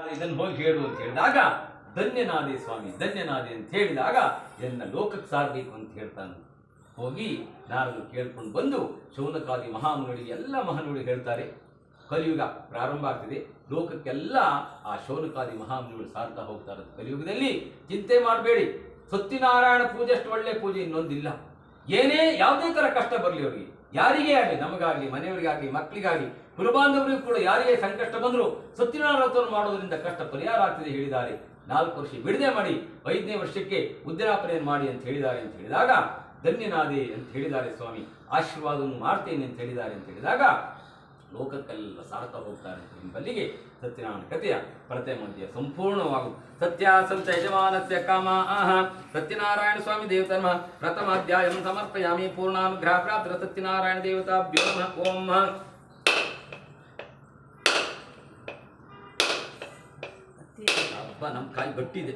ಇದನ್ನು ಹೋಗಿ ಹೇಳು ಅಂತ ಹೇಳಿದಾಗ, ಧನ್ಯನಾದೆ ಸ್ವಾಮಿ, ಧನ್ಯನಾದೆ ಅಂತ ಹೇಳಿದಾಗ, ಎನ್ನ ಲೋಕಕ್ಕೆ ಸಾರಬೇಕು ಅಂತ ಹೇಳ್ತಾನೆ. ಹೋಗಿ ನಾರನ್ನು ಕೇಳ್ಕೊಂಡು ಬಂದು, ಶೌನಕಾದಿ ಮಹಾಮುನಿಗಳಿಗೆ ಎಲ್ಲ ಮಹಾನುಗಳು ಹೇಳ್ತಾರೆ, ಕಲಿಯುಗ ಪ್ರಾರಂಭ ಆಗ್ತಿದೆ. ಲೋಕಕ್ಕೆಲ್ಲ ಆ ಶೌನಕಾದಿ ಮಹಾಮುನಿಗಳು ಸಾರ್ತಾ ಹೋಗ್ತಾರೆ ಕಲಿಯುಗದಲ್ಲಿ ಚಿಂತೆ ಮಾಡಬೇಡಿ. ಸತ್ಯನಾರಾಯಣ ಪೂಜೆ ಅಷ್ಟು ಒಳ್ಳೆ ಪೂಜೆ ಇನ್ನೊಂದಿಲ್ಲ. ಏನೇ ಯಾವುದೇ ಥರ ಕಷ್ಟ ಬರಲಿ ಅವರಿಗೆ. ಯಾರಿಗೇ ಆಗಲಿ, ನಮಗಾಗಲಿ, ಮನೆಯವರಿಗಾಗಲಿ, ಮಕ್ಕಳಿಗಾಗಲಿ ಕುಲಬಾಂಧವರಿಗೂ ಕೂಡ ಯಾರಿಗೆ ಸಂಕಷ್ಟ ಬಂದರೂ ಸತ್ಯನಾರಾಯಣ ವ್ರತವನ್ನು ಮಾಡೋದರಿಂದ ಕಷ್ಟ ಪರಿಹಾರ ಆಗ್ತದೆ ಹೇಳಿದ್ದಾರೆ. ನಾಲ್ಕು ವರ್ಷ ಬಿಡದೆ ಮಾಡಿ, ಐದನೇ ವರ್ಷಕ್ಕೆ ಉದ್ಯಾಪನೆಯನ್ನು ಮಾಡಿ ಅಂತ ಹೇಳಿದ್ದಾರೆ ಅಂತ ಹೇಳಿದಾಗ, ಧನ್ಯನಾದೆ ಅಂತ ಹೇಳಿದ್ದಾರೆ ಸ್ವಾಮಿ. ಆಶೀರ್ವಾದವನ್ನು ಮಾಡ್ತೇನೆ ಅಂತ ಹೇಳಿದ್ದಾರೆ ಅಂತ ಹೇಳಿದಾಗ, ಲೋಕಕ್ಕೆಲ್ಲ ಸಾರ್ತಾ ಹೋಗ್ತಾರೆ ಎಂಬಲ್ಲಿಗೆ ಸತ್ಯನಾರಾಯಣ ಕಥೆಯ ಪ್ರತಿ ಮಧ್ಯ ಸಂಪೂರ್ಣವಾಗು. ಸತ್ಯ ಸಂತ ಯಜಮಾನಸ್ಯ ಕಾಮ ಆಹ. ಸತ್ಯನಾರಾಯಣ ಸ್ವಾಮಿ ದೇವತರ್ಮ ಪ್ರಥಮಾಧ್ಯಾಯಂ ಸಮರ್ಪಯಾಮಿ ಪೂರ್ಣಾನುಗ್ರಹ ಪ್ರಾತ್ರ ಸತ್ಯನಾರಾಯಣ ದೇವತಾ ಓಂ. ನಮ್ಮ ಕಾಯಿ ಗಟ್ಟಿದೆ.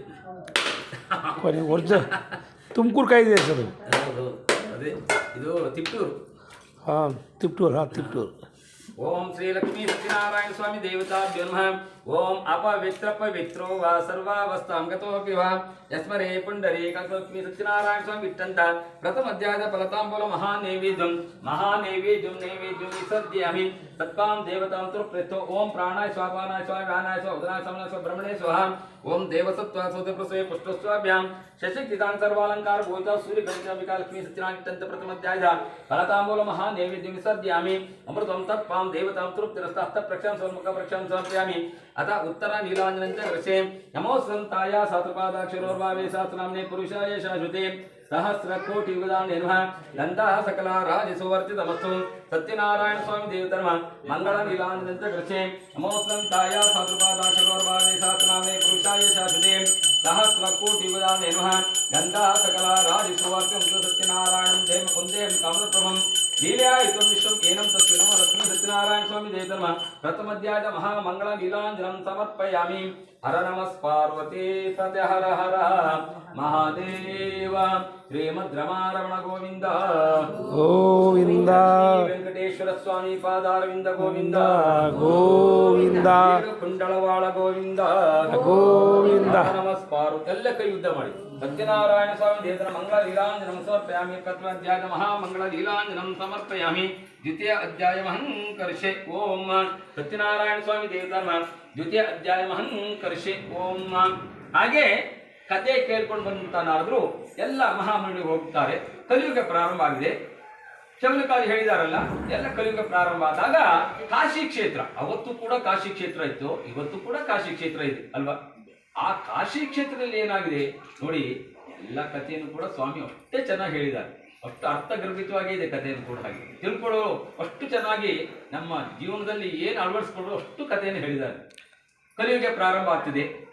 ಕೊನೆ ವರ್ಜ ತುಮಕೂರು ಕಾಯಿದೆ ಸರ್ ಹೌದು ಅದೇ ಇದು ತಿಪ್ಪೂರು ಹಾಂ ತಿಪ್ಟೂರು ಹಾಂ ತಿಪ್ಟೂರು. ಓಂ ಶ್ರೀ ಲಕ್ಷ್ಮೀ ಸತ್ಯನಾರಾಯಣ ಸ್ವಾಮಿ ದೇವತಾ ನಮಃ. ओम अपवित्र पवित्रो वा सर्वावस्थां गतोऽपि वा। यस्मरे पुण्डरी कल्पलक्ष्मी सत्यनारायण स्वामी विट्टन्त। प्रथम अध्याय फलताम्बुल महानैवेद्यं। महानैवेद्यं नैवेद्यं विसर्जयामि। तत्पां देवतां तुर्पृष्ठो ओम प्राणाय स्वापानाय स्वाय व्यानाय स्व उदनाय समनाय स्व ब्रह्मणे स्वाहा। ओम देवसत्वा सुतप्रसवे पुष्टस्वाभ्यां। शशिकितान् सर्वालङ्कार भूता सूर्यगणिताम्बिका लक्ष्मी सत्यनारायण प्रथमध्याय फलताम्बूल महानैवेद्यं विसर्जयामि। अमृतं तत्पां देवतां तृप्तिरस्तास्तप्रक्षां स्वमुखप्रक्षां समर्पयामि। ವಿಸರ್ಜ್ಯಾಮಿ ಅಮೃತಂ ತತ್ಪಾಂ ದೇವತಾಂ ತೃಪ್ತಿರಸ್ತಾಸ್ತ ಪ್ರಕ್ಷಾಂ ಸ್ವರ್ಮುಖ ಪ್ರಕ್ಷಾಂ ಸಮರ್ಪಯಾಮಿ ಅಥ ಉತ್ತರ ನೀಲಾಂಜನಂಚ ವೃಷೆ ನಮೋ ಸಂತಾಯ ಸಾತುಪಾದಾಕ್ಷರೋರ್ಭಾವೇ ಸಹಸ್ರನಾಮ್ನೆ ಪುರುಷಾಯ ಶಾಶ್ವತೆ ಸಹಸ್ರ ಕೋಟಿ ಯುಗದಾನ್ ನಮಃ ಗಂಧಃ ಸಕಲ ರಾಜ ಸುವರ್ತಿತಮಸ್ತು ಸತ್ಯನಾರಾಯಣ ಸ್ವಾಮಿ ದೇವಧರ್ಮ ಮಂಗಳ ನೀಲಾಂಜನಂಚ ವೃಷೆ ನಮೋ ಕಾಮಪ್ರಭಂ ಲೀಲಾಯಿತು ವಿಶ್ವಂ ಏನಂ ತಸ್ಯ ನಮೋ ಲಕ್ಷ್ಮೀ ಸತ್ಯನಾರಾಯಣ ಸ್ವಾಮಿ ದೇವಧರ್ಮ ಪ್ರಥಮಧ್ಯಾಯದ ಮಹಾಮಂಗಳ ನೀಲಾಂಜನಂ ಸಮರ್ಪಯಾಮಿ ಹರ ನಮಸ್ ಪಾರ್ವತಿ ಪತೆ ಹರ ಹರ ಮಹಾದೇವ ಶ್ರೀಮದ್ ರಮಾರಮಣ ಗೋವಿಂದ ಗೋವಿಂದ ಶ್ರೀ ವೆಂಕಟೇಶ್ವರ ಸ್ವಾಮಿ ಪಾದಾರವಿಂದ ಗೋವಿಂದ ಗೋವಿಂದ ಕುಂಡಳವಾಳ ಗೋವಿಂದ ಗೋವಿಂದ ಹರ ನಮಸ್ ಪಾರ್ವತಿ ಎಲ್ಲ ಕೈ ಯುದ್ಧ ಮಾಡಿ ಸತ್ಯನಾರಾಯಣ ಸ್ವಾಮಿ ದೇವರ ಮಂಗಳ ಲೀಲಾಂಜನಂ ಸಮರ್ಪಯಾಮಿ. ಪ್ರಥಮ ಅಧ್ಯಾಯ ಮಹಾಮಂಗಳ ಲೀಲಾಂಜನಂ ಸಮರ್ಪಯಾಮಿ. ದ್ವಿತೀಯ ಅಧ್ಯಾಯ ಮಹಂಕರ್ಷೆ. ಓಂ ಸತ್ಯನಾರಾಯಣ ಸ್ವಾಮಿ ದೇವಧರ್ಮ ದ್ವಿತೀಯ ಅಧ್ಯಾಯ ಮಹಂಕರ್ಷೆ. ಓಂ ಹಾಗೆ ಕತೆ ಕೇಳ್ಕೊಂಡು ಬಂದಂತಾನಾದ್ರು ಎಲ್ಲ ಮಹಾಮಂಡಿ ಹೋಗ್ತಾರೆ. ಕಲಿಯುಗ ಪ್ರಾರಂಭ ಆಗಿದೆ. ಶಮನಕಾರಿ ಹೇಳಿದಾರಲ್ಲ, ಎಲ್ಲ ಕಲಿಯುಗ ಪ್ರಾರಂಭ ಆದಾಗ ಕಾಶಿ ಕ್ಷೇತ್ರ. ಅವತ್ತು ಕೂಡ ಕಾಶಿ ಕ್ಷೇತ್ರ ಇತ್ತು, ಇವತ್ತು ಕೂಡ ಕಾಶಿ ಕ್ಷೇತ್ರ ಇದೆ, ಅಲ್ವಾ? ಆ ಕಾಶಿ ಕ್ಷೇತ್ರದಲ್ಲಿ ಏನಾಗಿದೆ? ನೋಡಿ, ಎಲ್ಲ ಕಥೆಯನ್ನು ಕೂಡ ಸ್ವಾಮಿ ಅಷ್ಟೇ ಚೆನ್ನಾಗಿ ಹೇಳಿದ್ದಾರೆ. ಅಷ್ಟು ಅರ್ಥಗರ್ಭಿತವಾಗಿ ಇದೆ ಕಥೆಯನ್ನು ಕೂಡ ಹಾಗೆ. ತಿಳ್ಕೊಳ್ಳೋ, ಅಷ್ಟು ಚೆನ್ನಾಗಿ ನಮ್ಮ ಜೀವನದಲ್ಲಿ ಏನು ಅಳವಡಿಸ್ಕೊಳ್ಳೋ ಅಷ್ಟು ಕಥೆಯನ್ನು ಹೇಳಿದ್ದಾರೆ. ಕಲಿಯುಗ ಪ್ರಾರಂಭ ಆಗ್ತಿದೆ.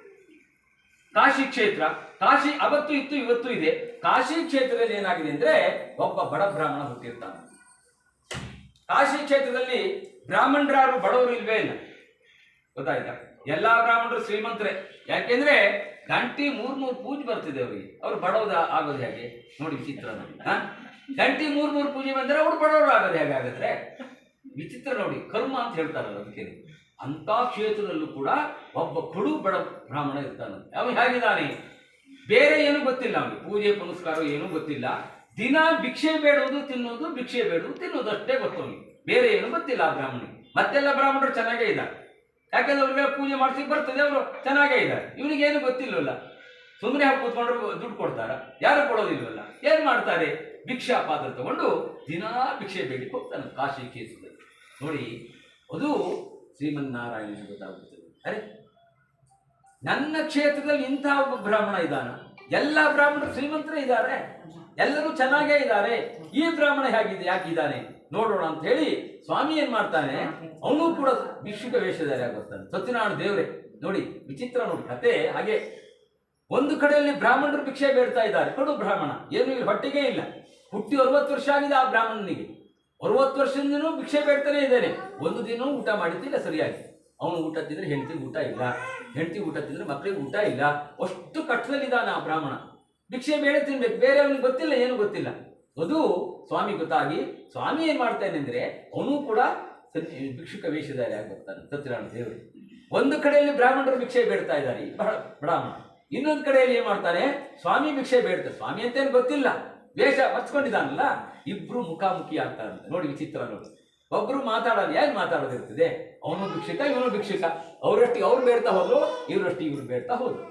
ಕಾಶಿ ಕ್ಷೇತ್ರ, ಕಾಶಿ ಅವತ್ತು ಇತ್ತು, ಇವತ್ತು ಇದೆ. ಕಾಶಿ ಕ್ಷೇತ್ರದಲ್ಲಿ ಏನಾಗಿದೆ ಅಂದ್ರೆ ಒಬ್ಬ ಬಡ ಬ್ರಾಹ್ಮಣ ಹುಟ್ಟಿರ್ತಾನೆ. ಕಾಶಿ ಕ್ಷೇತ್ರದಲ್ಲಿ ಬ್ರಾಹ್ಮಣರಾರು ಬಡವರು ಇಲ್ವೇ ಇಲ್ಲ. ಗೊತ್ತಾಯ್ತಾ? ಎಲ್ಲಾ ಬ್ರಾಹ್ಮಣರು ಶ್ರೀಮಂತರೇ. ಯಾಕೆಂದ್ರೆ ಗಂಟಿ ಮೂರ್ ಮೂರ್ ಪೂಜೆ ಬರ್ತಿದೆ ಅವರಿಗೆ. ಅವ್ರು ಬಡವದ ಆಗೋದು ಹೇಗೆ? ನೋಡಿ ವಿಚಿತ್ರ ಗಂಟಿ ಮೂರ್ ಮೂರ್ ಪೂಜೆ ಬಂದ್ರೆ ಅವ್ರು ಬಡವರು ಆಗೋದು ಹೇಗೆ ಆಗುತ್ತೆ ವಿಚಿತ್ರ ನೋಡಿ. ಕರ್ಮ ಅಂತ ಹೇಳ್ತಾರಲ್ಲ ಅದಕ್ಕೆ. ಅಂತ ಕ್ಷೇತ್ರದಲ್ಲೂ ಕೂಡ ಒಬ್ಬ ಕೊಡು ಬಡ ಬ್ರಾಹ್ಮಣ ಇರ್ತಾನೆ. ಅವನು ಹೇಗಿದ್ದಾನೆ? ಬೇರೆ ಏನೂ ಗೊತ್ತಿಲ್ಲ ಅವನಿಗೆ. ಪೂಜೆ, ಪುನಸ್ಕಾರ ಏನೂ ಗೊತ್ತಿಲ್ಲ. ದಿನ ಭಿಕ್ಷೆ ಬೇಡುವುದು ತಿನ್ನೋದು, ಭಿಕ್ಷೆ ಬೇಡುವುದು ತಿನ್ನೋದು ಅಷ್ಟೇ ಗೊತ್ತು ಅವನಿಗೆ. ಬೇರೆ ಏನು ಗೊತ್ತಿಲ್ಲ ಆ ಬ್ರಾಹ್ಮಣಿಗೆ ಮತ್ತೆಲ್ಲ ಬ್ರಾಹ್ಮಣರು ಚೆನ್ನಾಗೇ ಇದ್ದಾರೆ. ಯಾಕಂದ್ರೆ ಅವ್ರಿಗೆಲ್ಲ ಪೂಜೆ ಮಾಡಿಸಿ ಬರ್ತದೆ, ಅವರು ಚೆನ್ನಾಗೇ ಇದ್ದಾರೆ. ಇವನಿಗೇನು ಗೊತ್ತಿಲ್ಲವಲ್ಲ ಸುಮ್ಮನೆ ಹಾಕಿ ಕೂತ್ಕೊಂಡ್ರು ದುಡ್ಡು ಕೊಡ್ತಾರ? ಯಾರು ಕೊಡೋದಿಲ್ವಲ್ಲ? ಏನು ಮಾಡ್ತಾರೆ? ಭಿಕ್ಷಾ ಪಾತ್ರ ತಗೊಂಡು ದಿನಾ ಭಿಕ್ಷೆ ಬೇಡಿ ಹೋಗ್ತಾನೆ ಕಾಶಿ ಕೇಸದಲ್ಲಿ ನೋಡಿ, ಅದು ಶ್ರೀಮನ್ನಾರಾಯಣ ಗೊತ್ತಾಗುತ್ತದೆ ಅರೆ, ನನ್ನ ಕ್ಷೇತ್ರದಲ್ಲಿ ಇಂಥ ಒಬ್ಬ ಬ್ರಾಹ್ಮಣ ಇದ್ದಾನ. ಎಲ್ಲ ಬ್ರಾಹ್ಮಣರು ಶ್ರೀಮಂತರೇ ಇದ್ದಾರೆ. ಎಲ್ಲರೂ ಚೆನ್ನಾಗೇ ಇದ್ದಾರೆ. ಈ ಬ್ರಾಹ್ಮಣ ಹೇಗಿದೆ ಯಾಕಿದ್ದಾನೆ ನೋಡೋಣ ಅಂತ ಹೇಳಿ ಸ್ವಾಮಿ ಏನ್ ಮಾಡ್ತಾನೆ? ಅವನು ಕೂಡ ಭಿಕ್ಷುಕ ವೇಷಧಾರಿ ಆಗುತ್ತಾನೆ ಸತ್ಯನಾರಾಯಣ ದೇವರೇ ನೋಡಿ ವಿಚಿತ್ರ ನೋಡಿ ಕತೆ. ಹಾಗೆ ಒಂದು ಕಡೆಯಲ್ಲಿ ಬ್ರಾಹ್ಮಣರು ಭಿಕ್ಷೆ ಬೇಡ್ತಾ ಇದ್ದಾರೆ. ಕಡು ಬ್ರಾಹ್ಮಣ. ಏನು ಇಲ್ಲಿ ಹೊಟ್ಟೆಗೆ ಇಲ್ಲ. ಹುಟ್ಟಿ ಅರವತ್ತು ವರ್ಷ ಆಗಿದೆ ಆ ಬ್ರಾಹ್ಮಣನಿಗೆ. ಅರವತ್ತು ವರ್ಷದಿಂದನೂ ಭಿಕ್ಷೆ ಬೇಡ್ತಾನೆ ಇದ್ದಾನೆ. ಒಂದು ದಿನ ಊಟ ಮಾಡಿದ್ದಿಲ್ಲ ಸರಿಯಾಗಿ. ಅವನು ಊಟ ತಿಂದ್ರೆ ಹೆಂಡತಿ ಊಟ ಇಲ್ಲ. ಹೆಂಡತಿ ಊಟ ತಿಂದ್ರೆ ಮಕ್ಕಳಿಗೆ ಊಟ ಇಲ್ಲ. ಅಷ್ಟು ಕಷ್ಟದಲ್ಲಿದ್ದಾನೆ ಆ ಬ್ರಾಹ್ಮಣ. ಭಿಕ್ಷೆ ಬೇಡ ತಿನ್ಬೇಕು. ಬೇರೆ ಅವನಿಗೆ ಗೊತ್ತಿಲ್ಲ ಏನು ಗೊತ್ತಿಲ್ಲ. ಅದು ಸ್ವಾಮಿ ಗೊತ್ತಾಗಿ, ಸ್ವಾಮಿ ಏನು ಮಾಡ್ತಾನೆ ಅಂದರೆ, ಅವನು ಕೂಡ ಭಿಕ್ಷುಕ ವೇಷಧಾರಿ ಆಗಿರ್ತಾನೆ ಸತ್ಯನಾರಾಯಣ ದೇವರು. ಒಂದು ಕಡೆಯಲ್ಲಿ ಬ್ರಾಹ್ಮಣರು ಭಿಕ್ಷೆ ಬೇಡ್ತಾ ಇದ್ದಾರೆ ಬಹಳ ಬ್ರಾಹ್ಮಣ. ಇನ್ನೊಂದು ಕಡೆಯಲ್ಲಿ ಏನು ಮಾಡ್ತಾನೆ, ಸ್ವಾಮಿ ಭಿಕ್ಷೆ ಬೇಡ್ತಾರೆ ಸ್ವಾಮಿ ಅಂತೇನು ಗೊತ್ತಿಲ್ಲ. ವೇಷ ಮರ್ಚ್ಕೊಂಡಿದ್ದಾನಲ್ಲ ಇಬ್ರು ಮುಖಾಮುಖಿ ಆಗ್ತಾರಂತೆ. ನೋಡಿ ವಿಚಿತ್ರ ನೋಡಿ. ಒಬ್ರು ಮಾತಾಡೋದು ಯಾರು ಮಾತಾಡೋದಿರ್ತದೆ? ಅವನು ಭಿಕ್ಷಿತ ಇವನು ಭಿಕ್ಷಿತ ಅವರಷ್ಟಿಗೆ ಅವ್ರು ಬೇಡ್ತಾ ಹೋದ್ರು, ಇವರಷ್ಟಿಗೆ ಇವ್ರು ಬೇಡ್ತಾ ಹೋದ್ರು.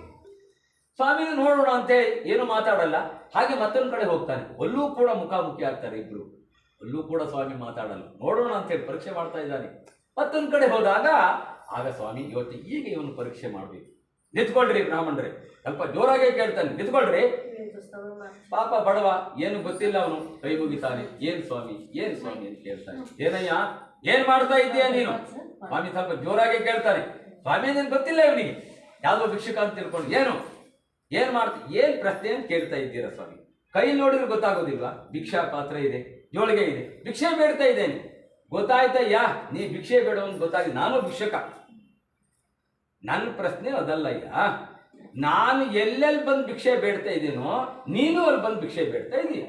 ಸ್ವಾಮಿನ ನೋಡೋಣ ಅಂತೇಳಿ ಏನು ಮಾತಾಡಲ್ಲ, ಹಾಗೆ ಮತ್ತೊಂದು ಕಡೆ ಹೋಗ್ತಾನೆ. ಅಲ್ಲೂ ಕೂಡ ಮುಖಾಮುಖಿ ಆಗ್ತಾರೆ ಇಬ್ರು. ಅಲ್ಲೂ ಕೂಡ ಸ್ವಾಮಿ ಮಾತಾಡಲ್ಲ. ನೋಡೋಣ ಅಂತೇಳಿ ಪರೀಕ್ಷೆ ಮಾಡ್ತಾ ಇದ್ದಾನೆ. ಮತ್ತೊಂದು ಕಡೆ ಹೋದಾಗ, ಆಗ ಸ್ವಾಮಿ ಇವತ್ತು ಈಗ ಇವನು ಪರೀಕ್ಷೆ ಮಾಡಬೇಕು. ನಿಂತ್ಕೊಳ್ರಿ ಬ್ರಾಹ್ಮಣರೇ ಸ್ವಲ್ಪ ಜೋರಾಗೆ ಕೇಳ್ತಾನೆ. ನಿಂತ್ಕೊಳ್ರಿ. ಪಾಪ ಬಡವ, ಏನು ಗೊತ್ತಿಲ್ಲ ಅವನು. ಕೈ ಮುಗಿತಾನೆ. ಏನ್ ಸ್ವಾಮಿ ಏನ್ ಸ್ವಾಮಿ ಅಂತ ಕೇಳ್ತಾನೆ. ಏನಯ್ಯ, ಏನ್ ಮಾಡ್ತಾ ಇದ್ದೀಯ ನೀನು? ಸ್ವಾಮಿ ಸ್ವಲ್ಪ ಜೋರಾಗಿ ಕೇಳ್ತಾನೆ. ಸ್ವಾಮಿ ಏನೇನು ಗೊತ್ತಿಲ್ಲ ಇವನಿಗೆ. ಯಾವುದೋ ಭಿಕ್ಷಕ ಅಂತ ತಿಳ್ಕೊಂಡು, ಏನು? ಏನ್ ಮಾಡ್ತ ಏನ್ ಪ್ರಶ್ನೆ ಅಂತ ಕೇಳ್ತಾ ಇದ್ದೀರಾ ಸ್ವಾಮಿ? ಕೈ ನೋಡಿದ್ರೆ ಗೊತ್ತಾಗೋದಿಲ್ವಾ? ಭಿಕ್ಷಾ ಪಾತ್ರ ಇದೆ, ಜೋಳಿಗೆ ಇದೆ, ಭಿಕ್ಷೆ ಬೇಡ್ತಾ ಇದ್ದೇನೆ. ಗೊತ್ತಾಯ್ತಯ್ಯ ನೀ ಭಿಕ್ಷೆ ಬೇಡ ಅಂತ ಗೊತ್ತಾಗಿ ನಾನು ಭಿಕ್ಷಕ. ನನ್ನ ಪ್ರಶ್ನೆ ಅದಲ್ಲಯ್ಯ ನಾನು ಎಲ್ಲೆಲ್ಲಿ ಬಂದು ಭಿಕ್ಷೆ ಬೇಡ್ತಾ ಇದ್ದೀನೋ, ನೀನು ಅಲ್ಲಿ ಬಂದು ಭಿಕ್ಷೆ ಬೇಡ್ತಾ ಇದೀಯ.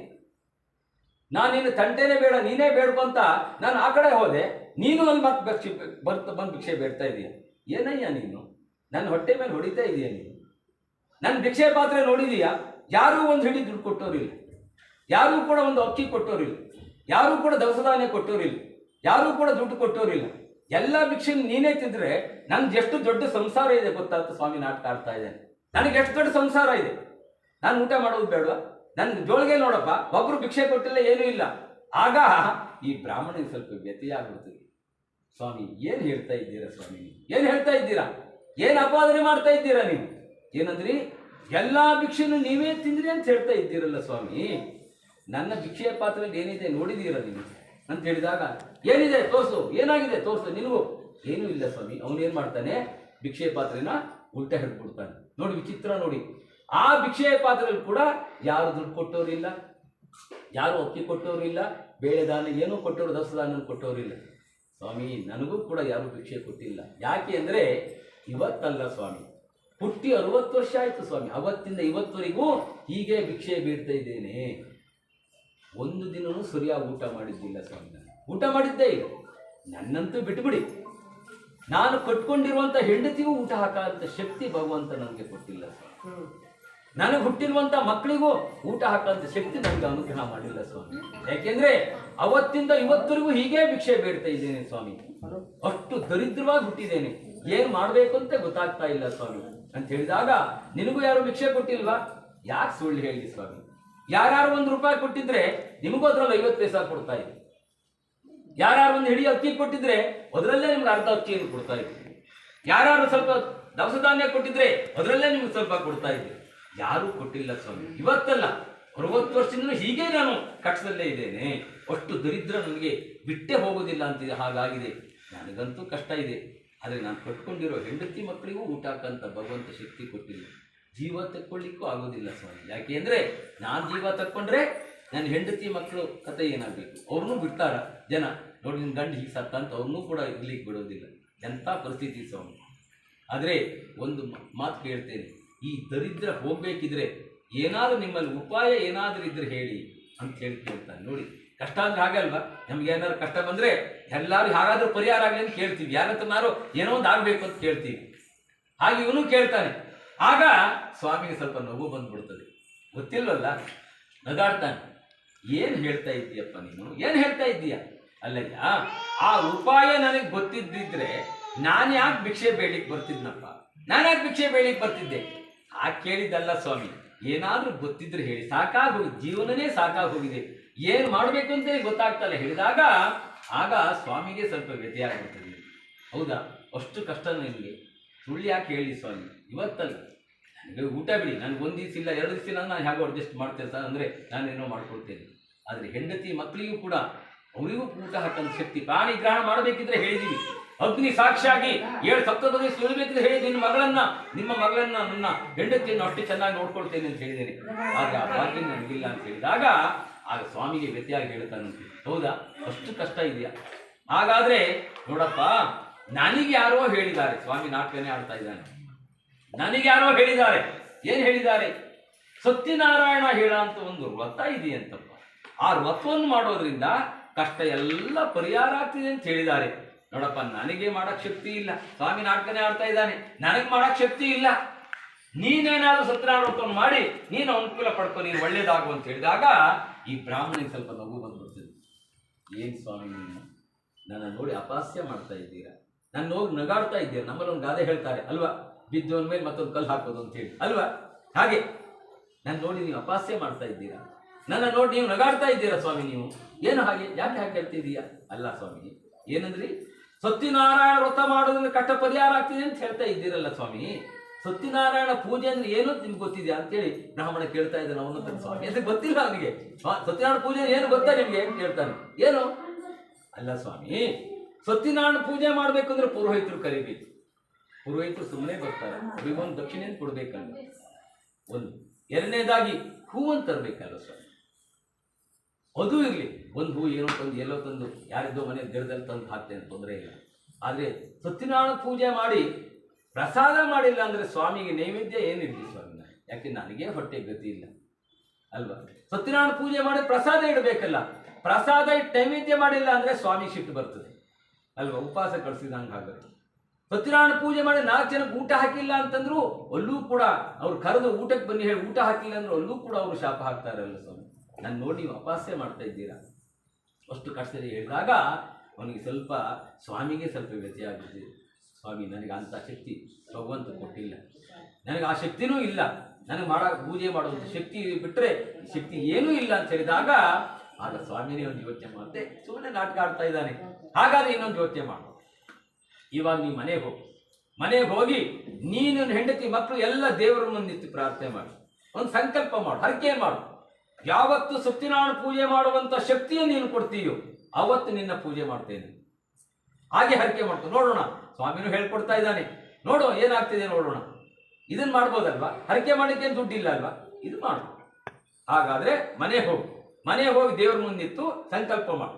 ನಾನು ನೀನು ತಂಟೆನೇ ಬೇಡ, ನೀನೇ ಬೇಡ್ಕೊಂತ ನಾನು ಆ ಕಡೆ ಹೋದೆ. ನೀನು ಅಲ್ಲಿ ಮತ್ತೆ ಭಿಕ್ಷೆ ಬರ್ತಾ ಬಂದು ಭಿಕ್ಷೆ ಬೇಡ್ತಾ ಇದೀಯ. ಏನಯ್ಯ ನೀನು? ನನ್ನ ಹೊಟ್ಟೆ ಮೇಲೆ ಹೊಡಿತಾ ಇದೀಯ ನೀನು? ನನ್ನ ಭಿಕ್ಷೆ ಪಾತ್ರೆ ನೋಡಿದೀಯಾ? ಯಾರೂ ಒಂದು ಹಿಡಿ ದುಡ್ಡು ಕೊಟ್ಟೋರಿಲ್ಲ. ಯಾರೂ ಕೂಡ ಒಂದು ಅಕ್ಕಿ ಕೊಟ್ಟೋರಿಲ್ಲ. ಯಾರೂ ಕೂಡ ದವಸ ಧಾನ್ಯ ಕೊಟ್ಟೋರಿಲ್ಲ. ಯಾರೂ ಕೂಡ ದುಡ್ಡು ಕೊಟ್ಟೋರಿಲ್ಲ. ಎಲ್ಲ ಭಿಕ್ಷೆ ನೀನೇ ತಿಂದ್ರೆ ನನ್ಗೆ ಎಷ್ಟು ದೊಡ್ಡ ಸಂಸಾರ ಇದೆ ಗೊತ್ತಾಗ್ತ ಸ್ವಾಮಿ ನಾಟಕ ಆಡ್ತಾ ಇದ್ದೇನೆ. ನನಗೆ ಎಷ್ಟು ದೊಡ್ಡ ಸಂಸಾರ ಇದೆ. ನಾನು ಊಟ ಮಾಡೋದು ಬೇಡ ನನ್ನ ಜೋಳಿಗೆ ನೋಡಪ್ಪ, ಒಬ್ರು ಭಿಕ್ಷೆ ಕೊಟ್ಟಿಲ್ಲ, ಏನೂ ಇಲ್ಲ. ಆಗ ಈ ಬ್ರಾಹ್ಮಣಿಗೆ ಸ್ವಲ್ಪ ವ್ಯತ್ಯಯ ಸ್ವಾಮಿ, ಏನು ಹೇಳ್ತಾ ಇದ್ದೀರಾ ಸ್ವಾಮಿ ಏನ್ ಹೇಳ್ತಾ ಇದ್ದೀರಾ? ಏನು ಅಪಾದನೆ ಮಾಡ್ತಾ ಇದ್ದೀರಾ ನೀವು? ಏನಂದ್ರಿ? ಎಲ್ಲಾ ಭಿಕ್ಷೆನು ನೀವೇ ತಿಂದ್ರಿ ಅಂತ ಹೇಳ್ತಾ ಇದ್ದೀರಲ್ಲ ಸ್ವಾಮಿ. ನನ್ನ ಭಿಕ್ಷೆಯ ಪಾತ್ರದಲ್ಲಿ ಏನಿದೆ ನೋಡಿದೀರ ನೀವು? ಅಂತ ಹೇಳಿದಾಗ, ಏನಿದೆ ತೋರ್ಸು, ಏನಾಗಿದೆ ತೋರ್ಸು ನಿನಗೂ ಏನೂ ಇಲ್ಲ ಸ್ವಾಮಿ, ಅವನು ಏನ್ ಮಾಡ್ತಾನೆ? ಭಿಕ್ಷೆಯ ಪಾತ್ರೆನ ಉಲ್ಟ ಹಿಡ್ಕೊಡ್ತಾನೆ ನೋಡಿ, ವಿಚಿತ್ರ ನೋಡಿ. ಆ ಭಿಕ್ಷೆಯ ಪಾತ್ರೆಯಲ್ಲಿ ಕೂಡ ಯಾರು ದುಡ್ಡು ಕೊಟ್ಟೋರಿಲ್ಲ, ಯಾರು ಅಕ್ಕಿ ಇಲ್ಲ ಬೇಳೆ ದಾನ ಏನೂ ಕೊಟ್ಟೋರು ದವಸ ದಾನ ಇಲ್ಲ ಸ್ವಾಮಿ, ನನಗೂ ಕೂಡ ಯಾರು ಭಿಕ್ಷೆ ಕೊಟ್ಟಿಲ್ಲ. ಯಾಕೆ ಅಂದರೆ ಇವತ್ತಲ್ಲ ಸ್ವಾಮಿ ಹುಟ್ಟಿ ಅರವತ್ತು ವರ್ಷ ಆಯ್ತು ಸ್ವಾಮಿ. ಅವತ್ತಿಂದ ಇವತ್ತುವರೆಗೂ ಹೀಗೆ ಭಿಕ್ಷೆ ಬೀಡ್ತಾ ಇದ್ದೇನೆ. ಒಂದು ದಿನವೂ ಸರಿಯಾಗಿ ಊಟ ಮಾಡಿದ್ದಿಲ್ಲ ಸ್ವಾಮಿ ನಾನು. ಊಟ ಮಾಡಿದ್ದೇ ಇಲ್ಲ. ನನ್ನಂತೂ ಬಿಟ್ಬಿಡಿ. ನಾನು ಕಟ್ಕೊಂಡಿರುವಂಥ ಹೆಂಡತಿಗೂ ಊಟ ಹಾಕೋಂಥ ಶಕ್ತಿ ಭಗವಂತ ನನಗೆ ಕೊಟ್ಟಿಲ್ಲ ಸ್ವಾಮಿ. ನನಗೆ ಹುಟ್ಟಿರುವಂಥ ಮಕ್ಕಳಿಗೂ ಊಟ ಹಾಕೋಂಥ ಶಕ್ತಿ ನನಗೆ ಅನುಗ್ರಹ ಮಾಡಿಲ್ಲ ಸ್ವಾಮಿ. ಯಾಕೆಂದ್ರೆ ಅವತ್ತಿಂದ ಇವತ್ತರೆಗೂ ಹೀಗೆ ಭಿಕ್ಷೆ ಬೇಡ್ತಾ ಇದ್ದೇನೆ ಸ್ವಾಮಿ. ಅಷ್ಟು ದರಿದ್ರವಾಗಿ ಹುಟ್ಟಿದ್ದೇನೆ. ಏನ್ ಮಾಡಬೇಕು ಅಂತ ಗೊತ್ತಾಗ್ತಾ ಇಲ್ಲ ಸ್ವಾಮಿ. ಅಂತ ಹೇಳಿದಾಗ, ನಿನಗೂ ಯಾರು ಭಿಕ್ಷೆ ಕೊಟ್ಟಿಲ್ವಾ? ಯಾಕೆ ಸುಳ್ಳು ಹೇಳಿ ಸ್ವಾಮಿ? ಯಾರ್ಯಾರು ಒಂದು ರೂಪಾಯಿ ಕೊಟ್ಟಿದ್ರೆ ನಿಮಗೂ ಅದ್ರಲ್ಲಿ ಐವತ್ತು ಪೈಸಾ ಕೊಡ್ತಾ ಇದ್ದೀವಿ ಯಾರ್ಯಾರು ಒಂದು ಹಿಡಿ ಅಕ್ಕಿ ಕೊಟ್ಟಿದ್ರೆ ಅದರಲ್ಲೇ ನಿಮ್ಗೆ ಅರ್ಧ ಅಕ್ಕಿಯನ್ನು ಕೊಡ್ತಾ ಇದ್ದೀವಿ ಯಾರು ಸ್ವಲ್ಪ ದವಸ ಧಾನ್ಯ ಕೊಟ್ಟಿದ್ರೆ ಅದರಲ್ಲೇ ನಿಮ್ಗೆ ಸ್ವಲ್ಪ ಕೊಡ್ತಾ ಇದ್ವಿ ಯಾರೂ ಕೊಟ್ಟಿಲ್ಲ ಸ್ವಾಮಿ. ಇವತ್ತಲ್ಲ, ಅರವತ್ತು ವರ್ಷದಿಂದ ಹೀಗೆ ನಾನು ಕಷ್ಟದಲ್ಲೇ ಇದ್ದೇನೆ. ಅಷ್ಟು ದರಿದ್ರ ನನಗೆ ಬಿಟ್ಟೆ ಹೋಗೋದಿಲ್ಲ ಅಂತಿದೆ. ಹಾಗಾಗಿದೆ. ನನಗಂತೂ ಕಷ್ಟ ಇದೆ. ಆದರೆ ನಾನು ಕಟ್ಕೊಂಡಿರೋ ಹೆಂಡತಿ ಮಕ್ಕಳಿಗೂ ಊಟ ಹಾಕಂತ ಭಗವಂತ ಶಕ್ತಿ ಕೊಟ್ಟಿಲ್ಲ. ಜೀವ ತಕ್ಕೊಳ್ಳಿಕ್ಕೂ ಆಗೋದಿಲ್ಲ ಸ್ವಾಮಿ. ಯಾಕೆ ಅಂದರೆ ನಾನು ಜೀವ ತಕ್ಕೊಂಡ್ರೆ ನನ್ನ ಹೆಂಡತಿ ಮಕ್ಕಳು ಕತೆ ಏನಾಗಬೇಕು? ಅವ್ರನ್ನೂ ಬಿಡ್ತಾರ ಜನ. ನೋಡಿ ನಿನ್ನ ಗಂಡ ಹೀಗೆ ಸತ್ತ ಅಂತ ಅವ್ರನ್ನೂ ಕೂಡ ಇರ್ಲಿಕ್ಕೆ ಬಿಡೋದಿಲ್ಲ. ಎಂಥ ಪರಿಸ್ಥಿತಿ ಸ್ವಾಮಿ? ಆದರೆ ಒಂದು ಮಾತು ಕೇಳ್ತೇನೆ. ಈ ದರಿದ್ರ ಹೋಗಬೇಕಿದ್ರೆ ಏನಾದರೂ ನಿಮ್ಮಲ್ಲಿ ಉಪಾಯ ಏನಾದರೂ ಇದ್ರೆ ಹೇಳಿ ಅಂತ ಹೇಳಿ ನೋಡಿ. ಕಷ್ಟ ಅಂದ್ರೆ ಆಗಲ್ವಾ ನಮ್ಗೆ ಏನಾದ್ರು ಕಷ್ಟ ಬಂದ್ರೆ ಎಲ್ಲರೂ ಹಾಗಾದ್ರೂ ಪರಿಹಾರ ಆಗಲಿ ಅಂತ ಕೇಳ್ತೀವಿ. ಯಾರತ್ರನಾರು ಏನೋ ಒಂದು ಆಗಬೇಕು ಅಂತ ಕೇಳ್ತೀವಿ. ಹಾಗೆ ಇವನು ಕೇಳ್ತಾನೆ. ಆಗ ಸ್ವಾಮಿಗೆ ಸ್ವಲ್ಪ ನಗು ಬಂದ್ಬಿಡ್ತದೆ. ಗೊತ್ತಿಲ್ವಲ್ಲ? ನಗಾಡ್ತಾನೆ. ಏನು ಹೇಳ್ತಾ ಇದ್ದೀಯಪ್ಪ ನೀನು? ಏನು ಹೇಳ್ತಾ ಇದ್ದೀಯ? ಅಲ್ಲಯ್ಯ, ಆ ಉಪಾಯ ನನಗೆ ಗೊತ್ತಿದ್ದಿದ್ರೆ ನಾನು ಯಾಕೆ ಭಿಕ್ಷೆ ಬೇಡಿಕ್ ಬರ್ತಿದ್ನಪ್ಪ? ನಾನು ಯಾಕೆ ಭಿಕ್ಷೆ ಬೇಡಿಕ್ ಬರ್ತಿದ್ದೆ? ಆ ಕೇಳಿದ್ದಲ್ಲ ಸ್ವಾಮಿ, ಏನಾದರೂ ಗೊತ್ತಿದ್ರೆ ಹೇಳಿ. ಸಾಕಾಗೋಗಿ ಜೀವನನೇ ಸಾಕಾಗೋಗಿದೆ ಏನ್ ಮಾಡಬೇಕು ಅಂತೇಳಿ ಗೊತ್ತಾಗ್ತಲ್ಲ. ಹೇಳಿದಾಗ, ಆಗ ಸ್ವಾಮಿಗೆ ಸ್ವಲ್ಪ ವ್ಯತ್ಯಾಗ್ಬಿಡ್ತದೆ ಹೌದಾ? ಅಷ್ಟು ಕಷ್ಟ ನಿಮಗೆ. ಸುಳ್ಳು ಯಾಕೆ ಹೇಳಿ ಸ್ವಾಮಿ? ಇವತ್ತಲ್ಲ. ನನಗೆ ಊಟ ಬಿಡಿ. ನನಗೆ ಒಂದು ದಿವಸ ಇಲ್ಲ, ಎರಡು ದಿವಸ ಇಲ್ಲ ನಾನು ಹೇಗೋ ಅಡ್ಜಸ್ಟ್ ಮಾಡ್ತೇನೆ ಸರ್ ಅಂದರೆ ನಾನೇನೋ ಮಾಡ್ಕೊಳ್ತೇನೆ. ಆದರೆ ಹೆಂಡತಿ ಮಕ್ಕಳಿಗೂ ಕೂಡ ಅವರಿಗೂ ಊಟ ಹಾಕಂತ ಶಕ್ತಿ ಪ್ರಾಣಿ ಗ್ರಹಣ ಮಾಡಬೇಕಿದ್ರೆ ಹೇಳಿದ್ದೀನಿ ಅಗ್ನಿ ಸಾಕ್ಷಿಯಾಗಿ ಏಳು ಸಪ್ತದಲ್ಲಿ ಸುಳಿಬೇಕಿದ್ರೆ ಹೇಳಿ ನಿನ್ನ ಮಗಳನ್ನ, ನಿಮ್ಮ ಮಗಳನ್ನ, ನನ್ನ ಹೆಂಡತಿಯನ್ನು ಅಷ್ಟು ಚೆನ್ನಾಗಿ ನೋಡ್ಕೊಳ್ತೇನೆ ಅಂತ ಹೇಳಿದ್ದೇನೆ. ಆದರೆ ಆ ಭಾಗ್ಯ ನನಗಿಲ್ಲ ಅಂತ ಹೇಳಿದಾಗ ಆಗ ಸ್ವಾಮಿಗೆ ವ್ಯತ್ಯಾಗಿ ಹೇಳ್ತಾನಂತೆ ಹೌದಾ? ಅಷ್ಟು ಕಷ್ಟ ಇದೆಯಾ? ಹಾಗಾದ್ರೆ ನೋಡಪ್ಪ, ನನಗೆ ಯಾರೋ ಹೇಳಿದ್ದಾರೆ. ಸ್ವಾಮಿ ನಾಟಕನೇ ಆಡ್ತಾ ಇದ್ದಾನೆ. ನನಗೆ ಯಾರೋ ಹೇಳಿದ್ದಾರೆ. ಏನ್ ಹೇಳಿದ್ದಾರೆ? ಸತ್ಯನಾರಾಯಣ ಹೇಳ ಅಂತ ಒಂದು ವ್ರತ ಇದೆಯಂತಪ್ಪ. ಆ ವ್ರತವನ್ನು ಮಾಡೋದ್ರಿಂದ ಕಷ್ಟ ಎಲ್ಲ ಪರಿಹಾರ ಆಗ್ತಿದೆ ಅಂತ ಹೇಳಿದ್ದಾರೆ. ನೋಡಪ್ಪ, ನನಗೆ ಮಾಡಕ್ ಶಕ್ತಿ ಇಲ್ಲ. ಸ್ವಾಮಿ ನಾಟಕನೇ ಆಡ್ತಾ ಇದ್ದಾನೆ. ನನಗೆ ಮಾಡಕ್ ಶಕ್ತಿ ಇಲ್ಲ. ನೀನೇನಾದ್ರೂ ಸತ್ಯನಾರಾಯಣ ಮಾಡಿ, ನೀನು ಅನುಕೂಲ ಪಡ್ಕೊ, ನೀನು ಒಳ್ಳೇದಾಗು ಅಂತ ಹೇಳಿದಾಗ ಈ ಬ್ರಾಹ್ಮಣಿಗೆ ಸ್ವಲ್ಪ ನಗು ಬಂದ್ಬಿಡ್ತದೆ ಏನು ಸ್ವಾಮಿ ನನ್ನ ನೋಡಿ ಅಪಾಸ್ಯ ಮಾಡ್ತಾ ಇದ್ದೀರಾ? ನನ್ನ ಹೋಗಿ ನಗಾಡ್ತಾ ಇದ್ದೀರಾ ನಮ್ಮಲ್ಲಿ ಒಂದು ಗಾದೆ ಹೇಳ್ತಾರೆ, ಅಲ್ವಾ? ಬಿದ್ದವನ ಮೇಲೆ ಮತ್ತೊಂದು ಕಲ್ಲು ಹಾಕೋದು ಅಂತ ಹೇಳಿ, ಅಲ್ವಾ? ಹಾಗೆ. ನನ್ನ ನೋಡಿ ನೀವು ಅಪಾಸ್ಯ ಮಾಡ್ತಾ ಇದ್ದೀರಾ? ನನ್ನ ನೋಡಿ ನೀವು ನಗಾಡ್ತಾ ಇದ್ದೀರಾ ಸ್ವಾಮಿ ನೀವು? ಏನು ಹಾಗೆ? ಯಾಕೆ ಹಾಗೆ ಹೇಳ್ತಿದ್ದೀಯಾ ಅಲ್ಲ ಸ್ವಾಮಿ, ಏನಂದ್ರಿ? ಸತ್ಯನಾರಾಯಣ ವ್ರತ ಮಾಡೋದನ್ನ ಕಟ್ಟ ಪರಿಹಾರ ಆಗ್ತಿದೆ ಅಂತ ಹೇಳ್ತಾ ಇದ್ದೀರಲ್ಲ ಸ್ವಾಮಿ. ಸತ್ಯನಾರಾಯಣ ಪೂಜೆ ಅಂದ್ರೆ ಏನು ನಿಮ್ಗೆ ಗೊತ್ತಿದೆ ಅಂತೇಳಿ ಬ್ರಾಹ್ಮಣ ಕೇಳ್ತಾ ಇದ್ದಾನೆ ಅವನು ಸ್ವಾಮಿ. ಅದಕ್ಕೆ ಗೊತ್ತಿಲ್ಲ ಅವನಿಗೆ? ಸತ್ಯನಾರಾಯಣ ಪೂಜೆ ಏನು ಗೊತ್ತಾ ನಿಮ್ಗೆ? ಅಂತ ಕೇಳ್ತಾನೆ ಏನು? ಅಲ್ಲ ಸ್ವಾಮಿ ಸತ್ಯನಾರಾಯಣ ಪೂಜೆ ಮಾಡ್ಬೇಕಂದ್ರೆ ಪುರೋಹಿತರು ಕರಿಬೇಕು ಪುರೋಹಿತರು ಸುಮ್ಮನೆ ಬರ್ತಾರೆ. ಅವ್ರಿಗೆ ಒಂದು ದಕ್ಷಿಣೆ ಕೊಡ್ಬೇಕಲ್ಲ. ಒಂದು. ಎರಡನೇದಾಗಿ ಹೂವನ್ನು ತರಬೇಕಲ್ಲ ಸ್ವಾಮಿ. ಅದು ಇರಲಿ. ಒಂದು ಹೂ ಏನೋ ತಂದು ಎಲ್ಲೋ ತಂದು ಯಾರಿದ್ದೋ ಮನೆ ಗಿಡದಲ್ಲಿ ತಂದು ಹಾಕ್ತೇನೆ ತೊಂದರೆ ಇಲ್ಲ. ಆದರೆ ಸತ್ಯನಾರಾಯಣ ಪೂಜೆ ಮಾಡಿ ಪ್ರಸಾದ ಮಾಡಿಲ್ಲ ಅಂದರೆ ಸ್ವಾಮಿಗೆ ನೈವೇದ್ಯ ಏನಿರಲಿ ಸ್ವಾಮಿ? ಯಾಕೆ ನನಗೆ ಹೊಟ್ಟೆ ಗತಿ ಇಲ್ಲ? ಅಲ್ವಾ? ಸತ್ಯನಾರಾಯಣ ಪೂಜೆ ಮಾಡಿ ಪ್ರಸಾದ ಇಡಬೇಕಲ್ಲ. ಪ್ರಸಾದ ಇಟ್ಟು ನೈವೇದ್ಯ ಮಾಡಿಲ್ಲ ಅಂದರೆ ಸ್ವಾಮಿ ಸಿಟ್ಟು ಬರ್ತದೆ. ಅಲ್ವಾ? ಉಪವಾಸ ಕಳಿಸಿದಂಗೆ ಆಗುತ್ತೆ. ಸತ್ಯನಾರಾಯಣ ಪೂಜೆ ಮಾಡಿ ನಾಲ್ಕು ಜನಕ್ಕೆ ಊಟ ಹಾಕಿಲ್ಲ ಅಂತಂದ್ರೂ ಅಲ್ಲೂ ಕೂಡ ಅವ್ರು ಕರೆದು ಊಟಕ್ಕೆ ಬನ್ನಿ ಹೇಳಿ ಊಟ ಹಾಕಿಲ್ಲ ಅಂದ್ರೆ ಅಲ್ಲೂ ಕೂಡ ಅವರು ಶಾಪ ಹಾಕ್ತಾರಲ್ಲ ಸ್ವಾಮಿ. ನಾನು ನೋಡಿ ನೀವು ಅಪಾಸ್ಯ ಮಾಡ್ತಾ ಇದ್ದೀರಾ? ಅಷ್ಟು ಕಷ್ಟದಲ್ಲಿ ಹೇಳಿದಾಗ ಅವನಿಗೆ ಸ್ವಲ್ಪ ಸ್ವಾಮಿಗೆ ಸ್ವಲ್ಪ ವ್ಯತ್ಯಾಗುತ್ತೆ ಸ್ವಾಮಿ, ನನಗೆ ಅಂಥ ಶಕ್ತಿ ಭಗವಂತ ಕೊಟ್ಟಿಲ್ಲ. ನನಗೆ ಆ ಶಕ್ತಿನೂ ಇಲ್ಲ. ನನಗೆ ಮಾಡ, ಪೂಜೆ ಮಾಡುವಂಥ ಶಕ್ತಿ ಬಿಟ್ಟರೆ ಶಕ್ತಿ ಏನೂ ಇಲ್ಲ ಅಂತ ಹೇಳಿದಾಗ ಆಗ ಸ್ವಾಮಿನೇ ಒಂದು ಯೋಚನೆ ಮಾಡುತ್ತೆ. ಸುಮ್ಮನೆ ನಾಟಕ ಆಡ್ತಾ ಇದ್ದಾನೆ. ಹಾಗಾದ್ರೆ ಇನ್ನೊಂದು ಯೋಚನೆ ಮಾಡು. ಇವಾಗ ನೀವು ಮನೆಗೆ ಹೋಗಿ. ಮನೆಗೆ ಹೋಗಿ ನೀನು ಹೆಂಡತಿ ಮಕ್ಕಳು ಎಲ್ಲ ದೇವರ ಮುಂದೆ ಪ್ರಾರ್ಥನೆ ಮಾಡು. ಒಂದು ಸಂಕಲ್ಪ ಮಾಡು, ಹರಕೆ ಮಾಡು. ಯಾವತ್ತು ಸತ್ಯನಾರಾಯಣ ಪೂಜೆ ಮಾಡುವಂಥ ಶಕ್ತಿಯನ್ನು ನೀನು ಕೊಡ್ತೀಯೋ, ಅವತ್ತು ನಿನ್ನ ಪೂಜೆ ಮಾಡ್ತೇನೆ. ಹಾಗೆ ಹರಕೆ ಮಾಡ್ತು ನೋಡೋಣ. ಸ್ವಾಮಿನೂ ಹೇಳ್ಕೊಡ್ತಾ ಇದ್ದಾನೆ. ನೋಡು, ಏನಾಗ್ತಿದೆ ನೋಡೋಣ. ಇದನ್ನ ಮಾಡ್ಬೋದಲ್ವಾ? ಹರಕೆ ಮಾಡಲಿಕ್ಕೆ ದುಡ್ಡಿಲ್ಲ ಅಲ್ವಾ? ಇದು ಮಾಡು ಹಾಗಾದ್ರೆ ಮನೆ ಹೋಗು. ಮನೆ ಹೋಗಿ ದೇವ್ರ ಮುಂದಿತ್ತು ಸಂಕಲ್ಪ ಮಾಡು.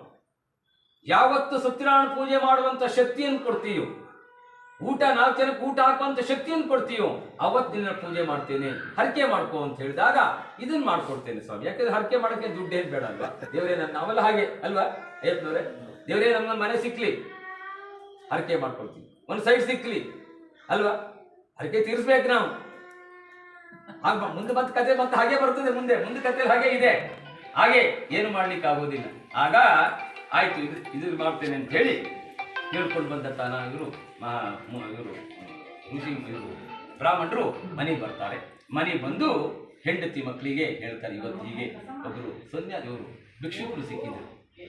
ಯಾವತ್ತು ಸತ್ಯನಾರಾಯಣ ಪೂಜೆ ಮಾಡುವಂತ ಶಕ್ತಿಯನ್ನು ಕೊಡ್ತೀಯೋ, ಊಟ ನಾಲ್ಕು ಜನಕ್ಕೆ ಊಟ ಹಾಕುವಂತ ಶಕ್ತಿಯನ್ನು ಕೊಡ್ತೀಯೋ ಅವತ್ತಿನ ಪೂಜೆ ಮಾಡ್ತೇನೆ. ಹರಕೆ ಮಾಡ್ಕೋ ಅಂತ ಹೇಳಿದಾಗ ಇದನ್ನ ಮಾಡ್ಕೊಡ್ತೇನೆ ಸ್ವಾಮಿ. ಯಾಕಂದ್ರೆ ಹರಕೆ ಮಾಡಕ್ಕೆ ದುಡ್ಡೇನು ಬೇಡ ಅಲ್ವಾ? ದೇವರೇ ನನ್ನ ನಾವೆಲ್ಲ ಹಾಗೆ, ಅಲ್ವಾ? ಏಪ್ನವ್ರೆ, ದೇವರೇ ನಮ್ಮ ಮನೆ ಸಿಕ್ಲಿ. ಹರಕೆ ಮಾಡ್ಕೊಳ್ತೀವಿ ಒಂದು ಸೈಡ್ ಸಿಕ್ಲಿ, ಅಲ್ವಾ? ಅದಕ್ಕೆ ತೀರಿಸ್ಬೇಕು ನಾವು. ಮುಂದೆ ಮತ್ತೆ ಕತೆ ಮತ್ತೆ ಹಾಗೆ ಬರ್ತದೆ ಮುಂದೆ. ಮುಂದೆ ಕತೆ ಹಾಗೆ ಇದೆ. ಹಾಗೆ ಏನು ಮಾಡ್ಲಿಕ್ಕೆ ಆಗೋದಿಲ್ಲ. ಆಗ ಆಯ್ತು, ಇದು ಇದು ಮಾಡ್ತೇನೆ ಅಂತ ಹೇಳಿ ಹೇಳ್ಕೊಂಡು ಬಂದ ತಾನ ಇವರು ಇವರು, ಋಷಿ ಇವರು, ಬ್ರಾಹ್ಮಣರು ಮನೆಗೆ ಬರ್ತಾರೆ. ಮನೆಗೆ ಬಂದು ಹೆಂಡತಿ ಮಕ್ಕಳಿಗೆ ಹೇಳ್ತಾರೆ, ಇವತ್ತು ಹೀಗೆ ಒಬ್ಬರು ಸನ್ಯಾಸಿ ಇವರು ಭಿಕ್ಷುಕರು ಸಿಕ್ಕಿದ್ರು.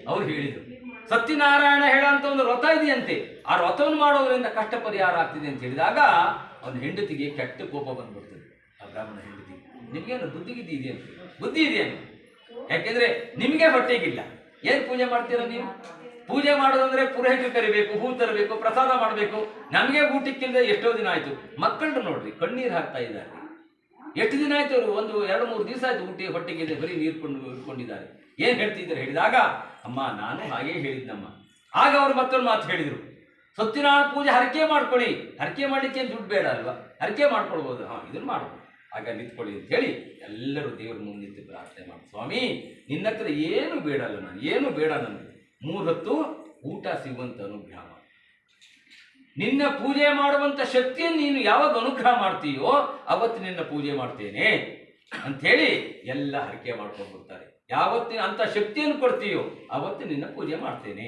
ಅವ್ರು ಹೇಳಿದ್ರು ಸತ್ಯನಾರಾಯಣ ಹೇಳಂತ ಒಂದು ವ್ರತ ಇದೆಯಂತೆ. ಆ ವ್ರತವನ್ನು ಮಾಡೋದ್ರಿಂದ ಕಷ್ಟ ಪರಿಹಾರ ಆಗ್ತಿದೆ ಅಂತ ಹೇಳಿದಾಗ ಅವನ ಹೆಂಡತಿಗೆ ಕೆಟ್ಟ ಕೋಪ ಬಂದ್ಬಿಡ್ತದೆ. ಆ ಬ್ರಾಹ್ಮಣ ಹೆಂಡತಿ, ನಿಮ್ಗೇನು ಬುದ್ಧಿಗಿದ್ದಿ ಇದೆಯಂತೆ ಬುದ್ಧಿ ಇದೆಯೇನು ಯಾಕೆಂದ್ರೆ ನಿಮಗೆ ಹೊಟ್ಟೆಗಿಲ್ಲ ಏನ್ ಪೂಜೆ ಮಾಡ್ತೀರಾ ನೀವು? ಪೂಜೆ ಮಾಡೋದಂದ್ರೆ ಪುರೋಹಿತರು ಕರಿಬೇಕು, ಹೂ ತರಬೇಕು, ಪ್ರಸಾದ ಮಾಡಬೇಕು. ನಮಗೆ ಊಟಕ್ಕಿಲ್ಲದೆ ಎಷ್ಟೋ ದಿನ ಆಯ್ತು. ಮಕ್ಕಳನ್ನ ನೋಡ್ರಿ, ಕಣ್ಣೀರು ಹಾಕ್ತಾ ಇದ್ದಾರೆ. ಎಷ್ಟು ದಿನ ಆಯ್ತು ಅವರು? ಒಂದು ಎರಡು ಮೂರು ದಿವಸ ಆಯ್ತು ಊಟ ಹೊಟ್ಟೆಗೆ ಬರೀ ನೀರು ಕೊಂಡು ಇಟ್ಕೊಂಡಿದ್ದಾರೆ ಏನ್ ಹೇಳ್ತಿದ್ದಾರೆ ಹೇಳಿದಾಗ, ಅಮ್ಮ, ನಾನು ಹಾಗೆ ಹೇಳಿದ್ನಮ್ಮ ಆಗ ಅವರು ಮತ್ತೊಂದು ಮಾತು ಹೇಳಿದರು. ಸತ್ಯನಾರಾಯಣ ಪೂಜೆ ಹರಕೆ ಮಾಡ್ಕೊಳ್ಳಿ. ಹರಕೆ ಮಾಡಲಿಕ್ಕೆ ದುಡ್ಡು ಬೇಡ ಅಲ್ವಾ? ಹರಕೆ ಮಾಡ್ಕೊಳ್ಬೋದು. ಹಾಂ, ಇದನ್ನ ಮಾಡ್ಬೋದು. ಆಗ ನಿಂತ್ಕೊಳ್ಳಿ ಅಂತ ಹೇಳಿ ಎಲ್ಲರೂ ದೇವರ ಮುಂದೆ ನಿಂತು ಪ್ರಾರ್ಥನೆ ಮಾಡಿ ಸ್ವಾಮಿ, ನಿನ್ನ ಹತ್ರ ಏನು ಬೇಡ ನಾನು, ಏನು ಬೇಡ ನನಗೆ. ಮೂರು ಹೊತ್ತು ಊಟ ಸಿಗುವಂತ ಅನುಗ್ರಹ ನಿನ್ನ ಪೂಜೆ ಮಾಡುವಂತ ಶಕ್ತಿಯನ್ನು ನೀನು ಯಾವಾಗ ಅನುಗ್ರಹ ಮಾಡ್ತೀಯೋ ಅವತ್ತು ನಿನ್ನ ಪೂಜೆ ಮಾಡ್ತೇನೆ ಅಂಥೇಳಿ ಎಲ್ಲ ಹರಕೆ ಮಾಡ್ಕೊಂಡು ಬರ್ತಾರೆ. ಯಾವತ್ತಿನ ಅಂತ ಶಕ್ತಿಯನ್ನು ಕೊಡ್ತೀಯೋ ಅವತ್ತು ನಿನ್ನ ಪೂಜೆ ಮಾಡ್ತೇನೆ.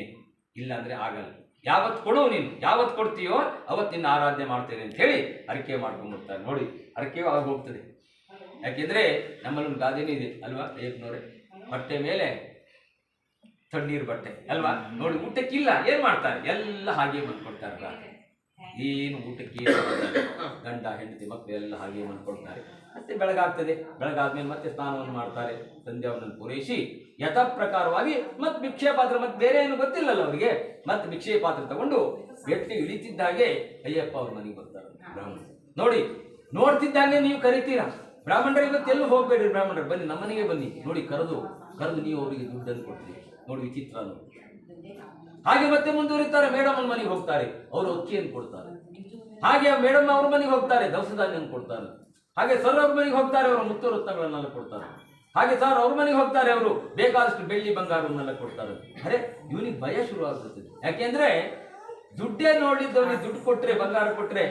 ಇಲ್ಲಾಂದ್ರೆ ಆಗಲ್ಲ. ಯಾವತ್ತು ಕೊಡು ನೀನು? ಯಾವತ್ತು ಕೊಡ್ತೀಯೋ ಅವತ್ತು ನಿನ್ನ ಆರಾಧನೆ ಮಾಡ್ತೇನೆ ಅಂತ ಹೇಳಿ ಹರಕೆ ಮಾಡ್ಕೊಂಡು ಬರ್ತಾರೆ ನೋಡಿ ಹರಕೆಯೂ ಆಗ ಹೋಗ್ತದೆ. ಯಾಕೆಂದ್ರೆ ನಮ್ಮಲ್ಲಿ ಒಂದು ಗಾದೆನೇ ಇದೆ ಅಲ್ವಾ ಏಪ್ನವ್ರೆ ಬಟ್ಟೆ ಮೇಲೆ ತಣ್ಣೀರು ಬಟ್ಟೆ ಅಲ್ವಾ? ನೋಡಿ ಊಟಕ್ಕಿಲ್ಲ ಏನ್ ಮಾಡ್ತಾರೆ? ಎಲ್ಲ ಹಾಗೆ ಮಾಡ್ಕೊಡ್ತಾರೆ. ಏನು ಊಟಕ್ಕೆ? ಗಂಡ ಹೆಂಡತಿ ಮಕ್ಕಳು ಎಲ್ಲ ಹಾಗೆ ಮಾಡ್ಕೊಡ್ತಾರೆ. ಮತ್ತೆ ಬೆಳಗಾಗ್ತದೆ. ಬೆಳಗಾದ್ಮೇಲೆ ಮತ್ತೆ ಸ್ನಾನವನ್ನು ಮಾಡ್ತಾರೆ. ಸಂಧ್ಯಾವನ್ನು ಪೂರೈಸಿ ಯಥಾ ಪ್ರಕಾರವಾಗಿ ಮತ್ತೆ ಭಿಕ್ಷೆ ಪಾತ್ರ ಮತ್ತೆ ಬೇರೆ ಏನು ಗೊತ್ತಿಲ್ಲಲ್ಲ ಅವರಿಗೆ. ಮತ್ತೆ ಭಿಕ್ಷೆ ಪಾತ್ರ ತಗೊಂಡು ವ್ಯಕ್ತಿ ಇಳಿತಿದ್ದ ಹಾಗೆ ಅಯ್ಯಪ್ಪ ಅವ್ರ ಮನೆಗೆ ಬರ್ತಾರೆ. ಬ್ರಾಹ್ಮಣರು. ನೋಡಿ, ನೋಡ್ತಿದ್ದಂಗೆ ನೀವು ಕರಿತೀರಾ? ಬ್ರಾಹ್ಮಣರು ಇವತ್ತು ಎಲ್ಲೂ ಹೋಗ್ಬೇಡ್ರಿ ಬ್ರಾಹ್ಮಣರು. ಬನ್ನಿ ನಮ್ಮನೆಗೆ ಬನ್ನಿ. ನೋಡಿ, ಕರೆದು ಕರೆದು ನೀವು ಅವರಿಗೆ ದುಡ್ಡನ್ನು ಕೊಡ್ತೀರಿ. ನೋಡಿ, ವಿಚಿತ್ರ ಹಾಗೆ ಮತ್ತೆ ಮುಂದುವರಿತಾರೆ. ಮೇಡಮ್ ಅವ್ರ ಮನೆಗೆ ಹೋಗ್ತಾರೆ. ಅವರು ಅಕ್ಕಿಯನ್ನು ಕೊಡ್ತಾರೆ. ಹಾಗೆ ಮೇಡಮ್ ಅವ್ರ ಮನೆಗೆ ಹೋಗ್ತಾರೆ. ದವಸ ಕೊಡ್ತಾರೆ. ಹಾಗೆ ಸರ್ ಅವ್ರ ಮನೆಗೆ ಹೋಗ್ತಾರೆ ಅವರು, ಮುತ್ತು ರತ್ನಗಳನ್ನೆಲ್ಲ ಕೊಡ್ತಾರೆ. ಹಾಗೆ ಸರ್ ಅವ್ರ ಮನೆಗೆ ಹೋಗ್ತಾರೆ ಅವರು, ಬೇಕಾದಷ್ಟು ಬೆಳ್ಳಿ ಬಂಗಾರವನ್ನೆಲ್ಲ ಕೊಡ್ತಾರೆ. ಅರೆ, ಇವನಿಗೆ ಭಯ ಶುರು ಆಗ್ಬಿಡ್ತದೆ ಯಾಕೆಂದ್ರೆ, ದುಡ್ಡೇ ನೋಡಿದ್ದವನಿಗೆ ದುಡ್ಡು ಕೊಟ್ರೆ, ಬಂಗಾರ ಕೊಟ್ರೆ,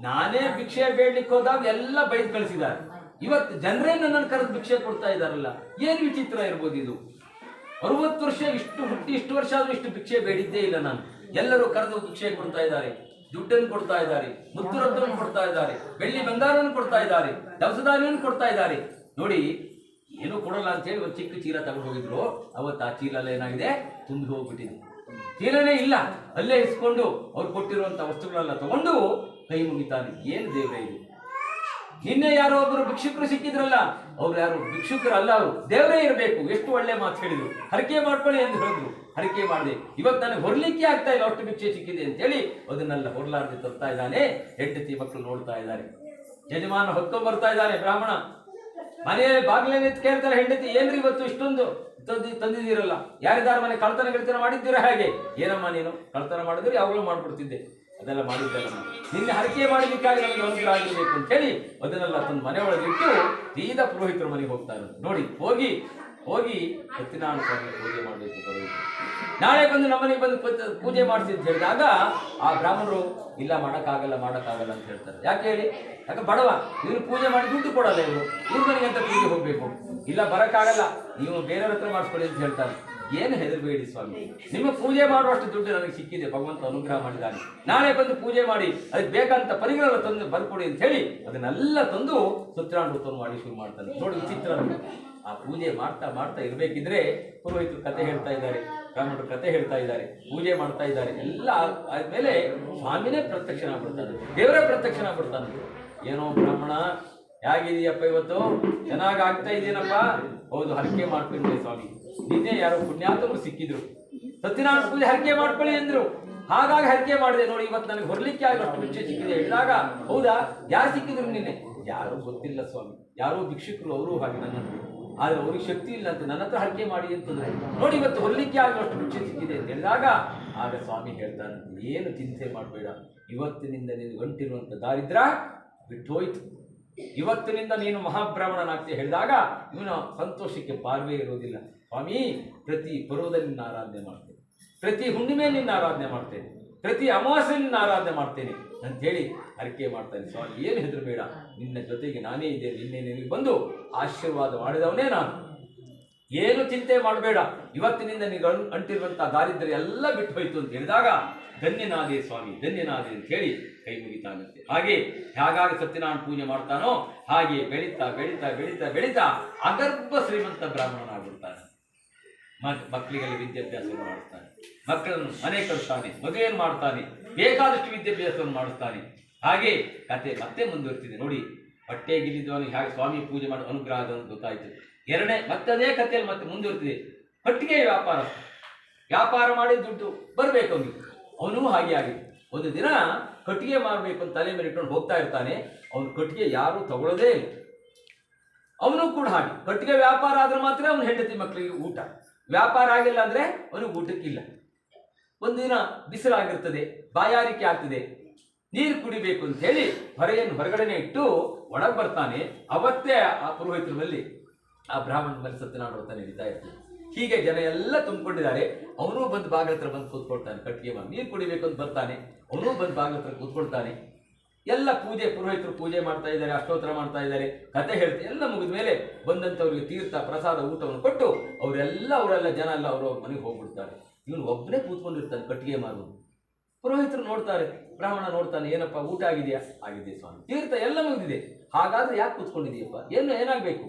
ನಾನೇ ಭಿಕ್ಷೆ ಬೇಡ್ಲಿಕ್ಕೆ ಹೋದಾಗ ಎಲ್ಲ ಬೈದ್ ಕಳಿಸಿದ್ದಾರೆ. ಇವತ್ತು ಜನರೇ ನನ್ನನ್ನು ಕರೆದು ಭಿಕ್ಷೆ ಕೊಡ್ತಾ ಇದ್ದಾರಲ್ಲ, ಏನ್ ವಿಚಿತ್ರ ಇರ್ಬೋದು ಇದು. ಅರವತ್ತು ವರ್ಷ ಇಷ್ಟು ಹುಟ್ಟಿ, ಇಷ್ಟು ವರ್ಷ ಆದ್ರೂ ಇಷ್ಟು ಭಿಕ್ಷೆ ಬೇಡಿದ್ದೇ ಇಲ್ಲ ನಾನು. ಎಲ್ಲರೂ ಕರೆದು ಭಿಕ್ಷೆ ಕೊಡ್ತಾ ಇದ್ದಾರೆ. ದುಡ್ಡನ್ನು ಕೊಡ್ತಾ ಇದ್ದಾರೆ ಮುತ್ತು ರತ್ನವನ್ನು ಕೊಡ್ತಾ ಇದ್ದಾರೆ, ಬೆಳ್ಳಿ ಬಂಗಾರವನ್ನು ಕೊಡ್ತಾ ಇದ್ದಾರೆ, ದವಸಧಾನ್ಯವನ್ನು ಕೊಡ್ತಾ ಇದ್ದಾರೆ. ನೋಡಿ, ಏನು ಕೊಡಲ್ಲ ಅಂತ ಹೇಳಿ ಒಂದು ಚಿಕ್ಕ ಚೀಲ ತಗೊಂಡು ಹೋಗಿದ್ರು. ಅವತ್ತು ಆ ಚೀಲ ಏನಾಗಿದೆ? ತುಂಬಿ ಹೋಗ್ಬಿಟ್ಟಿದೆ. ಚೀಲನೇ ಇಲ್ಲ. ಅಲ್ಲೇ ಇಸ್ಕೊಂಡು ಅವ್ರು ಕೊಟ್ಟಿರುವಂತ ವಸ್ತುಗಳೆಲ್ಲ ತಗೊಂಡು ಕೈ ಮುಗಿತಾನೆ ಏನು ದೇವ್ರೆ ಇದು? ನಿನ್ನೆ ಯಾರೋ ಒಬ್ಬರು ಭಿಕ್ಷುಕರು ಸಿಕ್ಕಿದ್ರಲ್ಲ, ಅವ್ರು ಯಾರು ಭಿಕ್ಷುಕರು ಅಲ್ಲ ಅವರು. ದೇವರೇ ಇರಬೇಕು, ಎಷ್ಟು ಒಳ್ಳೆ ಮಾತು ಹೇಳಿದ್ರು. ಹರಕೆ ಮಾಡ್ಕೊಳ್ಳಿ ಎಂದು ಹೇಳಿದ್ರು. ಹರಕೆ ಮಾಡಿದೆ. ಇವತ್ತು ನನಗೆ ಹೊರಲಿಕ್ಕೆ ಆಗ್ತಾ ಇಲ್ಲ ಅಷ್ಟು ಭಿಕ್ಷೆ ಸಿಕ್ಕಿದೆ ಅಂತೇಳಿ ಅದನ್ನೆಲ್ಲ ಹೊರಲಾರದೆ ತರ್ತಾ ಇದ್ದಾನೆ. ಹೆಂಡತಿ ಮಕ್ಕಳು ನೋಡ್ತಾ ಇದ್ದಾರೆ. ಯಜಮಾನ ಹೊತ್ತು ಬರ್ತಾ ಇದ್ದಾನೆ, ಬ್ರಾಹ್ಮಣ. ಮನೆ ಬಾಗಿಲೇ ಕೇಳ್ತಾರೆ ಹೆಂಡತಿ, ಏನ್ರಿ ಇವತ್ತು ಇಷ್ಟೊಂದು? ತಂದಿ, ತಂದಿದ್ದೀರಲ್ಲ. ಯಾರಿದಾರ ಮನೆ ಕಳ್ತನ ಗಿಳ್ತನ ಮಾಡಿದ್ದೀರಾ ಹಾಗೆ? ಏನಮ್ಮ ನೀನು? ಕಳ್ತನ ಮಾಡಿದ್ರೆ ಯಾವಾಗಲೂ ಮಾಡ್ಬಿಡ್ತಿದ್ದೆ ಅದೆಲ್ಲ ಮಾಡಿದ್ದೆ ನಾನು ನಿನ್ನೆ ಹರಕೆ ಮಾಡಲಿಕ್ಕಾಗಿ ನಮಗೆ ಆಗಿರಬೇಕು ಅಂತ ಹೇಳಿ ಅದನ್ನೆಲ್ಲ ತನ್ನ ಮನೆ ಒಳಗೆ ಇಟ್ಟು ತೀದ ಪುರೋಹಿತರ ಮನೆಗೆ ಹೋಗ್ತಾ ಇರೋದು. ನೋಡಿ, ಹೋಗಿ ಹೋಗಿ ಸತ್ಯನಾರಾಯಣ ಸ್ವಾಮಿ ಪೂಜೆ ಮಾಡಬೇಕು ಪುರೋಹಿತರು. ನಾಳೆ ಬಂದು ನಮ್ಮನೆಗೆ ಬಂದು ಪೂಜೆ ಮಾಡಿಸಿ ಅಂತ ಹೇಳಿದಾಗ ಆ ಬ್ರಾಹ್ಮಣರು, ಇಲ್ಲ, ಮಾಡೋಕ್ಕಾಗಲ್ಲ ಮಾಡೋಕ್ಕಾಗಲ್ಲ ಅಂತ ಹೇಳ್ತಾರೆ. ಯಾಕೆ ಹೇಳಿ? ಯಾಕೆ ಬಡವ, ಇವ್ರು ಪೂಜೆ ಮಾಡಿ ದುಡ್ಡು ಕೊಡಲ್ಲ ಇವರು. ಇವ್ರ ಮನೆಗೆ ಅಂತ ಪೂಜೆ ಹೋಗಬೇಕು. ಇಲ್ಲ, ಬರೋಕ್ಕಾಗಲ್ಲ. ನೀವು ಬೇರೆಯವ್ರ ಹತ್ರ ಮಾಡಿಸ್ಕೊಳ್ಳಿ ಅಂತ ಹೇಳ್ತಾರೆ. ಏನು ಹೆದರಬೇಡಿ ಸ್ವಾಮಿ? ನಿಮ್ಮ ಪೂಜೆ ಮಾಡುವಷ್ಟು ದುಡ್ಡು ನನಗೆ ಸಿಕ್ಕಿದೆ ಭಗವಂತ ಅನುಗ್ರಹ ಮಾಡಿದ್ದಾನೆ. ನಾಳೆ ಬಂದು ಪೂಜೆ ಮಾಡಿ, ಅದಕ್ಕೆ ಬೇಕಂತ ಪರಿಗಳನ್ನು ತಂದು ಬರ್ಕೊಡಿ ಅಂತ ಹೇಳಿ ಅದನ್ನೆಲ್ಲ ತಂದು ಸತ್ಯನಾರಾಯಣ ವೃತ್ತವನ್ನು ಮಾಡಿ ಶುರು ಮಾಡ್ತಾನೆ ನೋಡಿ ವಿಚಿತ್ರ ಆ ಪೂಜೆ ಮಾಡ್ತಾ ಮಾಡ್ತಾ ಇರಬೇಕಿದ್ರೆ ಪುರೋಹಿತರು ಕತೆ ಹೇಳ್ತಾ ಇದ್ದಾರೆ, ಬ್ರಾಹ್ಮಣರು ಕತೆ ಹೇಳ್ತಾ ಇದ್ದಾರೆ, ಪೂಜೆ ಮಾಡ್ತಾ ಇದ್ದಾರೆ, ಎಲ್ಲ ಆದ್- ಆದ್ಮೇಲೆ ಸ್ವಾಮಿನೇ ಪ್ರತ್ಯಕ್ಷನಾಗ್ಬಿಡ್ತಾನೆ ದೇವರೇ ಪ್ರತ್ಯಕ್ಷನಾಗ್ಬಿಡ್ತಾನೆ ಏನೋ ಬ್ರಾಹ್ಮಣ ಹೇಗಿದೆಯಪ್ಪ ಇವತ್ತು? ಚೆನ್ನಾಗಿ ಆಗ್ತಾ ಇದೆಯೇನಪ್ಪ? ಹೌದು, ಹರಕೆ ಮಾಡ್ಕೊಂಡೆ ಸ್ವಾಮಿ. ನಿನ್ನೆ ಯಾರೋ ಪುಣ್ಯಾತ್ಮರು ಸಿಕ್ಕಿದ್ರು. ಸತ್ಯನಾರಾಯಣ ಪೂಜೆ ಹರಕೆ ಮಾಡ್ಕೊಳ್ಳಿ ಅಂದ್ರು. ಹಾಗಾಗಿ ಹರಕೆ ಮಾಡಿದೆ. ನೋಡಿ, ಇವತ್ತು ನನಗೆ ಹೊರಲಿಕ್ಕೆ ಆಗೋಷ್ಟು ಭಿಕ್ಷೆ ಸಿಕ್ಕಿದೆ. ಹೇಳಿದಾಗ, ಹೌದಾ? ಯಾರು ಸಿಕ್ಕಿದ್ರು ನಿನ್ನೆ? ಯಾರು ಗೊತ್ತಿಲ್ಲ, ಸ್ವಾಮಿ. ಯಾರು ಭಿಕ್ಷುಕರು ಅವರು ಹಾಗೆ ನನ್ನ ಆದ್ರೆ ಅವ್ರಿಗೆ ಶಕ್ತಿ ಇಲ್ಲ ಅಂತ ನನ್ನ ಹತ್ರ ಹರಕೆ ಮಾಡಿ ಅಂತಂದ್ರೆ, ನೋಡಿ, ಇವತ್ತು ಹೊರಲಿಕ್ಕೆ ಆಗುವಷ್ಟು ಭಿಕ್ಷೆ ಸಿಕ್ಕಿದೆ ಅಂತ ಹೇಳಿದಾಗ, ಆಗ ಸ್ವಾಮಿ ಹೇಳ್ತಾನೆ, ಏನು ಚಿಂತೆ ಮಾಡಬೇಡ. ಇವತ್ತಿನಿಂದ ನೀನು ಗಂಟಿರುವಂತ ದಾರಿದ್ರ ಬಿಟ್ಟು ಹೋಯ್ತು. ಇವತ್ತಿನಿಂದ ನೀನು ಮಹಾಬ್ರಾಹ್ಮಣನಾಗ್ತಿ ಹೇಳಿದಾಗ, ಇವನ ಸಂತೋಷಕ್ಕೆ ಪಾರ್ವೇ ಇರೋದಿಲ್ಲ ಸ್ವಾಮಿ, ಪ್ರತಿ ಪರ್ವದಲ್ಲಿ ನಿನ್ನ ಆರಾಧನೆ ಮಾಡ್ತೇನೆ. ಪ್ರತಿ ಹುಣ್ಣಿಮೆ ನಿನ್ನ ಆರಾಧನೆ ಮಾಡ್ತೇನೆ. ಪ್ರತಿ ಅಮಾವಾಸ್ಯೆ ನಿನ್ನ ಆರಾಧನೆ ಮಾಡ್ತೇನೆ ಅಂತ ಹೇಳಿ ಅರಿಕೆ ಮಾಡ್ತಾನೆ. ಸ್ವಾಮಿ, ಏನು ಹೆದರಬೇಡ ನಿನ್ನ ಜೊತೆಗೆ ನಾನೇ ಇದ್ದೇನೆ. ನಿನ್ನೆ ನಿನಗೆ ಬಂದು ಆಶೀರ್ವಾದ ಮಾಡಿದವನೇ ನಾನು. ಏನು ಚಿಂತೆ ಮಾಡಬೇಡ. ಇವತ್ತಿನಿಂದ ನೀವು ಅಂಟಿರುವಂತಹ ದಾರಿದ್ರ್ಯ ಎಲ್ಲ ಬಿಟ್ಟು ಹೋಯ್ತು ಅಂತ ಹೇಳಿದಾಗ ಧನ್ಯನಾದೆ ಸ್ವಾಮಿ, ಧನ್ಯನಾದೆ ಅಂತ ಹೇಳಿ ಕೈ ಮುಗಿತಾನಂತೆ ಹಾಗೆ ಹೇಗಾಗಿ ಸತ್ಯನಾರಾಯಣ ಪೂಜೆ ಮಾಡ್ತಾನೋ ಹಾಗೆ ಬೆಳೀತಾ ಬೆಳೀತಾ ಬೆಳೀತಾ ಬೆಳೀತಾ ಅಗರ್ಭ ಶ್ರೀಮಂತ ಬ್ರಾಹ್ಮಣನಾಗ್ಬಿಡ್ತಾನೆ ಮಕ್- ಮಕ್ಕಳಿಗೆಲ್ಲ ವಿದ್ಯಾಭ್ಯಾಸವನ್ನು ಮಾಡ್ತಾನೆ ಮಕ್ಕಳನ್ನು ಮನೆ ಕಳಿಸ್ತಾನೆ. ಮದುವೆಯನ್ನು ಮಾಡ್ತಾನೆ? ಬೇಕಾದಷ್ಟು ವಿದ್ಯಾಭ್ಯಾಸವನ್ನು ಮಾಡಿಸ್ತಾನೆ. ಹಾಗೆ ಕತೆ ಮತ್ತೆ ಮುಂದುವರಿತಿದೆ. ನೋಡಿ ಹೊಟ್ಟೆ ಗಿಲ್ಲಿದ್ದವನು ಹಾಗೆ ಸ್ವಾಮಿ ಪೂಜೆ ಮಾಡಿ ಅನುಗ್ರಹ ಅಂತ ಗೊತ್ತಾಯಿತು. ಎರಡನೇ, ಮತ್ತೆ ಅದೇ ಕಥೆಯಲ್ಲಿ ಮತ್ತೆ ಮುಂದುವರಿತಿದೆ. ಕಟ್ಟಿಗೆ ವ್ಯಾಪಾರ. ವ್ಯಾಪಾರ ಮಾಡಿ ದುಡ್ಡು ಬರಬೇಕು ಅವನಿಗೆ. ಅವನು ಹಾಗೆ ಆಗಿದೆ. ಒಂದು ದಿನ ಕಟ್ಟಿಗೆ ಮಾಡಬೇಕು ಅಂತ ತಲೆ ಮೇಲೆ ಇಟ್ಕೊಂಡು ಹೋಗ್ತಾ ಇರ್ತಾನೆ. ಅವನು ಕಟ್ಟಿಗೆ ಯಾರು ತಗೊಳ್ಳೋದೇ ಇಲ್ಲ. ಅವನು ಕೂಡ ಹಾಗೆ. ಕಟ್ಟಿಗೆ ವ್ಯಾಪಾರ ಆದರೆ ಮಾತ್ರ ಅವನ ಹೆಂಡತಿ ಮಕ್ಕಳಿಗೆ ಊಟ. ವ್ಯಾಪಾರ ಆಗಿಲ್ಲ ಅಂದ್ರೆ ಅವನಿಗೆ ಊಟಕ್ಕಿಲ್ಲ. ಒಂದಿನ ಬಿಸಿಲಾಗಿರ್ತದೆ, ಬಾಯಾರಿಕೆ ಆಗ್ತದೆ. ನೀರು ಕುಡಿಬೇಕು ಅಂತ ಹೇಳಿ ಹೊರೆಯನ್ನು ಹೊರಗಡೆನೆ ಇಟ್ಟು ಒಳಗೆ ಬರ್ತಾನೆ. ಅವತ್ತೇ ಆ ಪುರೋಹಿತರಲ್ಲಿ ಆ ಬ್ರಾಹ್ಮಣ ಮೇಲೆ ಸತ್ಯನಾರಾಯಣ ಅಂತ ನಡೀತಾ ಇರ್ತದೆ ಹೀಗೆ ಜನ ಎಲ್ಲ ತುಂಬಿಕೊಂಡಿದ್ದಾರೆ. ಅವನು ಬಂದು ಬಾಗಿಲ ಹತ್ರ ಬಂದು ಕೂತ್ಕೊಳ್ತಾನೆ. ಕಟ್ಟಿಗೆ ನೀರು ಕುಡಿಬೇಕು ಅಂತ ಬರ್ತಾನೆ. ಅವನು ಬಂದು ಬಾಗಿಲ ಹತ್ರ ಕೂತ್ಕೊಳ್ತಾನೆ. ಎಲ್ಲ ಪೂಜೆ ಪುರೋಹಿತರು ಪೂಜೆ ಮಾಡ್ತಾ ಇದ್ದಾರೆ, ಅಷ್ಟೋತ್ತರ ಮಾಡ್ತಾ ಇದ್ದಾರೆ. ಕತೆ ಹೇಳ್ತಾರೆ ಎಲ್ಲ ಮುಗಿದ ಮೇಲೆ ಬಂದಂಥವ್ರಿಗೆ ತೀರ್ಥ, ಪ್ರಸಾದ, ಊಟವನ್ನು ಕೊಟ್ಟು ಅವರೆಲ್ಲ ಅವರೆಲ್ಲ ಜನ ಎಲ್ಲ ಅವರು ಮನೆಗೆ ಹೋಗ್ಬಿಡ್ತಾರೆ. ಇವನು ಒಬ್ಬನೇ ಕೂತ್ಕೊಂಡಿರ್ತಾನೆ ಕಟ್ಟಿಗೆ ಮಾರು ಪುರೋಹಿತರು ನೋಡ್ತಾರೆ, ಬ್ರಾಹ್ಮಣ ನೋಡ್ತಾನೆ, ಏನಪ್ಪ, ಊಟ ಆಗಿದೆಯಾ? ಆಗಿದೆ ಸ್ವಾಮಿ. ತೀರ್ಥ ಎಲ್ಲ ಮುಗಿದಿದೆ. ಹಾಗಾದ್ರೆ ಯಾಕೆ ಕೂತ್ಕೊಂಡಿದೆಯಪ್ಪ ಏನು ಏನಾಗಬೇಕು?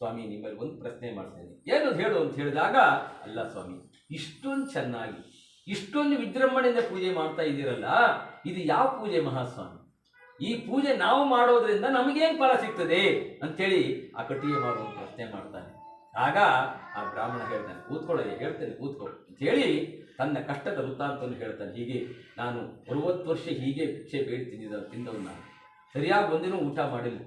ಸ್ವಾಮಿ, ನಿಮ್ಮಲ್ಲಿ ಒಂದು ಪ್ರಶ್ನೆ ಮಾಡ್ತೇನೆ. ಏನು ಹೇಳು ಅಂತ ಹೇಳಿದಾಗ, ಅಲ್ಲ ಸ್ವಾಮಿ, ಇಷ್ಟೊಂದು ಚೆನ್ನಾಗಿ, ಇಷ್ಟೊಂದು ವಿಜೃಂಭಣೆಯಿಂದ ಪೂಜೆ ಮಾಡ್ತಾ ಇದ್ದೀರಲ್ಲ ಇದು ಯಾವ ಪೂಜೆ ಮಹಾಸ್ವಾಮಿ? ಈ ಪೂಜೆ ನಾವು ಮಾಡೋದ್ರಿಂದ ನಮಗೇನು ಫಲ ಸಿಗ್ತದೆ? ಅಂತೇಳಿ ಆ ಕಟ್ಟಿಗೆ ಮಾಡುವ ಪ್ರಶ್ನೆ ಮಾಡ್ತಾನೆ. ಆಗ ಆ ಬ್ರಾಹ್ಮಣ ಹೇಳ್ತಾನೆ, ಕೂತ್ಕೊಳ್ಳಿ ಹೇಳ್ತೇನೆ, ಕೂತ್ಕೊಳ್ಳಿ ಅಂತ ಹೇಳಿ ತನ್ನ ಕಷ್ಟದ ವೃತ್ತಾಂತವನ್ನು ಹೇಳ್ತಾನೆ. ಹೀಗೆ ನಾನು ಅರವತ್ತು ವರ್ಷ ಹೀಗೆ ಭಿಕ್ಷೆ ಬೇಡಿ ತಿಂದಿದ್ದ ತಿಂದವ್ ನಾನು. ಸರಿಯಾಗಿ ಒಂದಿನೂ ಊಟ ಮಾಡಿಲ್ಲ.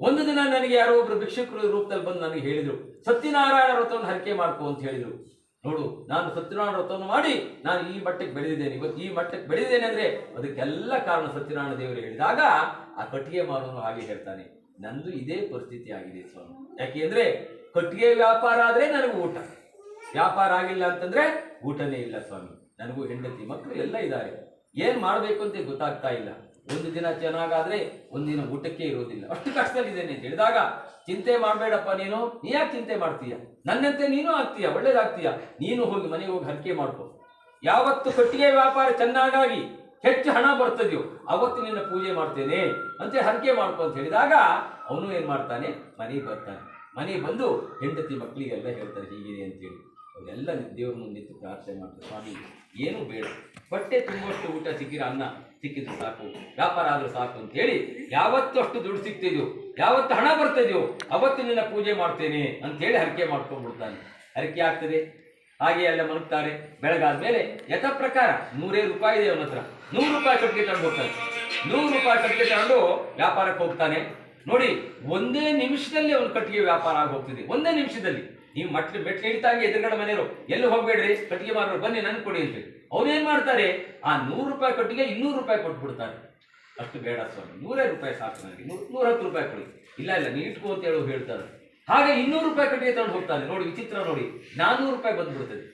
ಒಂದು ದಿನ ನನಗೆ ಯಾರೋ ಒಬ್ಬರು ಭಿಕ್ಷುಕರ ರೂಪದಲ್ಲಿ ಬಂದು ನನಗೆ ಹೇಳಿದರು, ಸತ್ಯನಾರಾಯಣ ವ್ರತವನ್ನು ಹರಕೆ ಮಾಡ್ಕೋ ಅಂತ ಹೇಳಿದರು. ನೋಡು, ನಾನು ಸತ್ಯನಾರಾಯಣ ವ್ರತವನ್ನು ಮಾಡಿ ನಾನು ಈ ಮಟ್ಟಕ್ಕೆ ಬೆಳೆದಿದ್ದೇನೆ. ಇವತ್ತು ಈ ಮಟ್ಟಕ್ಕೆ ಬೆಳೆದಿದ್ದೇನೆ ಅಂದ್ರೆ ಅದಕ್ಕೆಲ್ಲ ಕಾರಣ ಸತ್ಯನಾರಾಯಣ ದೇವರು ಹೇಳಿದಾಗ ಆ ಕಟ್ಟಿಗೆ ಮಾರೋನು ಹಾಗೆ ಹೇಳ್ತಾನೆ. ನಂದು ಇದೇ ಪರಿಸ್ಥಿತಿ ಆಗಿದೆ ಸ್ವಾಮಿ. ಯಾಕೆಂದ್ರೆ ಕಟ್ಟಿಗೆ ವ್ಯಾಪಾರ ಆದ್ರೆ ನನಗೂ ಊಟ. ವ್ಯಾಪಾರ ಆಗಿಲ್ಲ ಅಂತಂದ್ರೆ ಊಟನೇ ಇಲ್ಲ ಸ್ವಾಮಿ. ನನಗೂ ಹೆಂಡತಿ ಮಕ್ಕಳು ಎಲ್ಲ ಇದ್ದಾರೆ. ಏನು ಮಾಡಬೇಕು ಅಂತ ಗೊತ್ತಾಗ್ತಾ ಇಲ್ಲ. ಒಂದು ದಿನ ಚೆನ್ನಾಗಾದ್ರೆ ಒಂದಿನ ಊಟಕ್ಕೆ ಇರೋದಿಲ್ಲ. ಅಷ್ಟು ಕಷ್ಟದಲ್ಲಿದ್ದೇನೆ ಅಂತ ಹೇಳಿದಾಗ, ಚಿಂತೆ ಮಾಡಬೇಡಪ್ಪ ನೀನು. ನೀ ಯಾಕೆ ಚಿಂತೆ ಮಾಡ್ತೀಯ? ನನ್ನಂತೆ ನೀನು ಆಗ್ತೀಯ? ಒಳ್ಳೇದಾಗ್ತೀಯ? ನೀನು ಹೋಗಿ ಮನೆಗೆ ಹೋಗಿ ಹರಕೆ ಮಾಡ್ಕೋ. ಯಾವತ್ತು ಕಟ್ಟಿಗೆ ವ್ಯಾಪಾರ ಚೆನ್ನಾಗಾಗಿ ಹೆಚ್ಚು ಹಣ ಬರ್ತದೆಯೋ, ಅವತ್ತು ನಿನ್ನ ಪೂಜೆ ಮಾಡ್ತೇನೆ ಅಂತ ಹರಕೆ ಮಾಡ್ಕೋ ಅಂತ ಹೇಳಿದಾಗ, ಅವನು ಏನು ಮಾಡ್ತಾನೆ? ಮನೆಗೆ ಬರ್ತಾನೆ. ಮನೆಗೆ ಬಂದು ಹೆಂಡತಿ ಮಕ್ಕಳಿಗೆಲ್ಲ ಹೇಳ್ತಾರೆ, ಹೀಗಿದೆ ಅಂತೇಳಿ ಅವರೆಲ್ಲ ದೇವರ ಮುಂದೆ ನಿಂತು ಪ್ರಾರ್ಥನೆ ಮಾಡ್ತಾರೆ. ಸ್ವಾಮಿ ಏನು ಬೇಡ. ಬಟ್ಟೆ ತುಂಬಷ್ಟು ಊಟ ಸಿಕ್ಕಿರ ಅನ್ನ ಸಿಕ್ಕಿದ್ರೆ ಸಾಕು. ವ್ಯಾಪಾರ ಆದರೂ ಸಾಕು ಅಂತ ಹೇಳಿ ಯಾವತ್ತು ಅಷ್ಟು ದುಡ್ಡು ಸಿಗ್ತಿದ್ಯೋ ಯಾವತ್ತು ಹಣ ಬರ್ತಿದ್ಯೋ ಅವತ್ತು ನಿನ್ನ ಪೂಜೆ ಮಾಡ್ತೇನೆ ಅಂತ ಹೇಳಿ ಹರಕೆ ಮಾಡ್ಕೊಂಡ್ಬಿಡ್ತಾನೆ. ಹರಕೆ ಆಗ್ತದೆ. ಹಾಗೆ ಎಲ್ಲ ಮಲಗ್ತಾರೆ. ಬೆಳಗಾದ್ಮೇಲೆ ಯಥ ಪ್ರಕಾರ ನೂರೇ ರೂಪಾಯಿ ಇದೆ ಅವನ ಹತ್ರ ನೂರು ರೂಪಾಯಿ ಕಟ್ಟಿಗೆ ತಗೊಂಡು ಹೋಗ್ತಾನೆ. ನೂರು ರೂಪಾಯಿ ಕಟ್ಟಿಗೆ ತಗೊಂಡು ವ್ಯಾಪಾರಕ್ಕೆ ಹೋಗ್ತಾನೆ. ನೋಡಿ, ಒಂದೇ ನಿಮಿಷದಲ್ಲಿ ಅವನ ಕಟ್ಟಿಗೆ ವ್ಯಾಪಾರ ಆಗಿ ಹೋಗ್ತಿದೆ. ಒಂದೇ ನಿಮಿಷದಲ್ಲಿ. ನೀವು ಮಟ್ಲು ಮೆಟ್ಲು ಇಳಿತಾಗೆ ಎದುರುಗಡೆ ಮನೆಯವರು, ಎಲ್ಲಿ ಹೋಗ್ಬೇಡ್ರಿ? ಕಟ್ಟಿಗೆ ಮಾರೋರು ಬನ್ನಿ, ನನ್ ಕೊಡಿ ಅಂತ ಏನ್ ಮಾಡ್ತಾರೆ? ಆ ನೂರು ರೂಪಾಯಿ ಕಟ್ಟಿಗೆ ಇನ್ನೂರು ರೂಪಾಯಿ ಕೊಟ್ಬಿಡ್ತಾರೆ. ಅಷ್ಟು ಬೇಡ ಸ್ವಾಮಿ, ನೂರೇ ರೂಪಾಯಿ ಸಾಕು ನನಗೆ. ನೂರ ನೂರ ಹತ್ತು ರೂಪಾಯಿ ಕೊಡಿ. ಇಲ್ಲ ಇಲ್ಲ, ನೀ ಇಟ್ಕೋ ಅಂತ ಹೇಳಿ ಹೇಳ್ತಾರೆ. ಹಾಗೆ ಇನ್ನೂರು ರೂಪಾಯಿ ಕಟ್ಟಿಗೆ ತಗೊಂಡು ಹೋಗ್ತಾನೆ. ನೋಡಿ, ವಿಚಿತ್ರ ನೋಡಿ. ನಾನೂರು ರೂಪಾಯಿ ಬಂದ್ಬಿಡ್ತದೆ.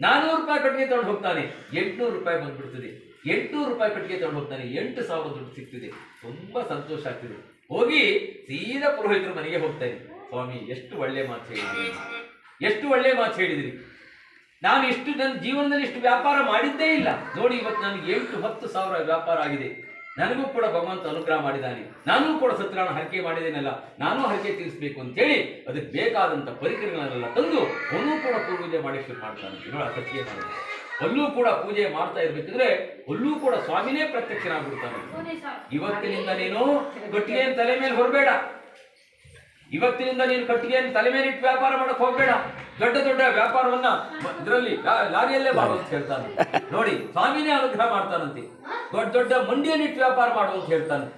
ನಾನ್ನೂರು ರೂಪಾಯಿ ಕಟ್ಟಿಗೆ ತಗೊಂಡು ಹೋಗ್ತಾನೆ. ಎಂಟುನೂರು ರೂಪಾಯಿ ಬಂದ್ಬಿಡ್ತದೆ. ಎಂಟುನೂರು ರೂಪಾಯಿ ಕಟ್ಟಿಗೆ ತಗೊಂಡು ಹೋಗ್ತಾನೆ. ಎಂಟು ಸಾವಿರ ದುಡ್ಡು ಸಿಗ್ತಿದೆ. ತುಂಬಾ ಸಂತೋಷ ಆಗ್ತಿದೆ. ಹೋಗಿ ಸೀದಾ ಪುರೋಹಿತರ ಮನೆಗೆ ಹೋಗ್ತಾನೆ ಸ್ವಾಮಿ, ಎಷ್ಟು ಒಳ್ಳೆ ಮಾತು ಹೇಳಿದ್ರಿ ಎಷ್ಟು ಒಳ್ಳೆ ಮಾತು ಹೇಳಿದಿರಿ. ನಾನು ಇಷ್ಟು ನನ್ನ ಜೀವನದಲ್ಲಿ ಇಷ್ಟು ವ್ಯಾಪಾರ ಮಾಡಿದ್ದೇ ಇಲ್ಲ. ನೋಡಿ ಇವತ್ತು ನನಗೆ ಎಂಟು ಹತ್ತು ಸಾವಿರ ವ್ಯಾಪಾರ ಆಗಿದೆ. ನನಗೂ ಕೂಡ ಭಗವಂತ ಅನುಗ್ರಹ ಮಾಡಿದ್ದಾನೆ. ನಾನೂ ಕೂಡ ಸತ್ಯನಾರಾಯಣ ಹರಕೆ ಮಾಡಿದ್ದೇನಲ್ಲ ನಾನೂ ಹರಕೆ ತೀರಿಸಬೇಕು ಅಂತೇಳಿ ಅದಕ್ಕೆ ಬೇಕಾದಂಥ ಪರಿಕರಗಳನ್ನೆಲ್ಲ ತಂದು ಅವನು ಕೂಡ ಪೂಜೆ ಮಾಡಿ ಶುರು ಮಾಡ್ತಾನೆ. ಮಾಡೋದು ಅಲ್ಲೂ ಕೂಡ ಪೂಜೆ ಮಾಡ್ತಾ ಇರ್ಬೇಕಿದ್ರೆ ಅಲ್ಲೂ ಕೂಡ ಸ್ವಾಮಿನೇ ಪ್ರತ್ಯಕ್ಷನಾಗ್ಬಿಡ್ತಾನೆ. ಇವತ್ತಿನಿಂದ ನೀನು ಕಟ್ಟಿಗೆಯನ್ನು ತಲೆ ಮೇಲೆ ಹೊರಬೇಡ. ಇವತ್ತಿನಿಂದ ನೀನು ಕಟ್ಟಿಗೆಯನ್ನು ತಲೆ ಮೇಲೆ ಇಟ್ಟು ವ್ಯಾಪಾರ ಮಾಡಕ್ ಹೋಗ್ಬೇಡ. ದೊಡ್ಡ ದೊಡ್ಡ ವ್ಯಾಪಾರವನ್ನ ಇದರಲ್ಲಿ ಲಾರಿಯಲ್ಲೇ ಮಾಡು ಅಂತ ಹೇಳ್ತಾನೆ. ನೋಡಿ ಸ್ವಾಮಿನೇ ಅನುಗ್ರಹ ಮಾಡ್ತಾನಂತೆ. ದೊಡ್ಡ ದೊಡ್ಡ ಮಂಡಿಯನ್ನಿಟ್ಟು ವ್ಯಾಪಾರ ಮಾಡು ಅಂತ ಹೇಳ್ತಾನೆ.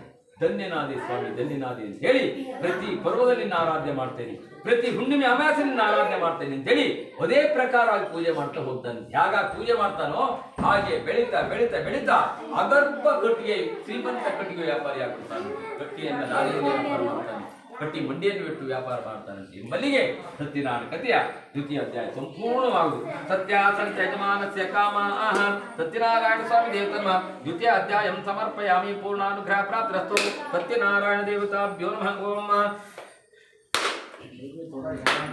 ಧನ್ಯನಾದಿ ಸ್ವಾಮಿ ಧನ್ಯನಾದಿ ಅಂತ ಹೇಳಿ ಪ್ರತಿ ಪರ್ವದಲ್ಲಿ ನಾ ಆರಾಧನೆ ಮಾಡ್ತೇನೆ. ಪ್ರತಿ ಹುಣ್ಣಿಮೆ ಅಮಾಸಿನ ಆರಾಧನೆ ಮಾಡ್ತೇನೆ ಅಂತ ಹೇಳಿ ಅದೇ ಪ್ರಕಾರವಾಗಿ ಪೂಜೆ ಮಾಡ್ತಾ ಹೋಗ್ತಾನೆ. ಯಾಗ ಪೂಜೆ ಮಾಡ್ತಾನೋ ಹಾಗೆ ಬೆಳೀತಾ ಬೆಳೀತಾ ಬೆಳೀತಾ ಅಗರ್ಭ ಕಟ್ಟಿಗೆ ಶ್ರೀಮಂತ ಕಟ್ಟಿಗೆ ವ್ಯಾಪಾರಿ ಆಗ್ಬಿಡ್ತಾನೆ ಕಟ್ಟಿಗೆಯನ್ನು ಲಾರಿಯಲ್ಲಿ ವ್ಯಾಪಾರ ಮಾಡ್ತಾನೆ. ಕಟ್ಟಿ ಮಂಡಿಯನ್ನು ಬಿಟ್ಟು ವ್ಯಾಪಾರ ಮಾಡ್ತಾನಂತೆ ಎಂಬಲ್ಲಿಗೆ ಸತ್ಯನಾರಾಯಣ ಕಥೆಯ ದ್ವಿತೀಯ ಅಧ್ಯಾಯ ಸಂಪೂರ್ಣವಾಗುವುದು. ಸತ್ಯ ಸಂತ ಯಜಮಾನಸ್ಯ, ಕಾಮ, ಆಹ. ಸತ್ಯನಾರಾಯಣ ಸ್ವಾಮಿ ದೇವತರ್ಮ ದ್ವಿತೀಯ ಅಧ್ಯಾಯಂ ಸಮರ್ಪಯಾಮಿ ಪೂರ್ಣಾನುಗ್ರಹ ಪ್ರಾಪ್ತರಸ್ತು. ಸತ್ಯನಾರಾಯಣ ದೇವತಾಭ್ಯೋ ನಮಃ. ಓಂ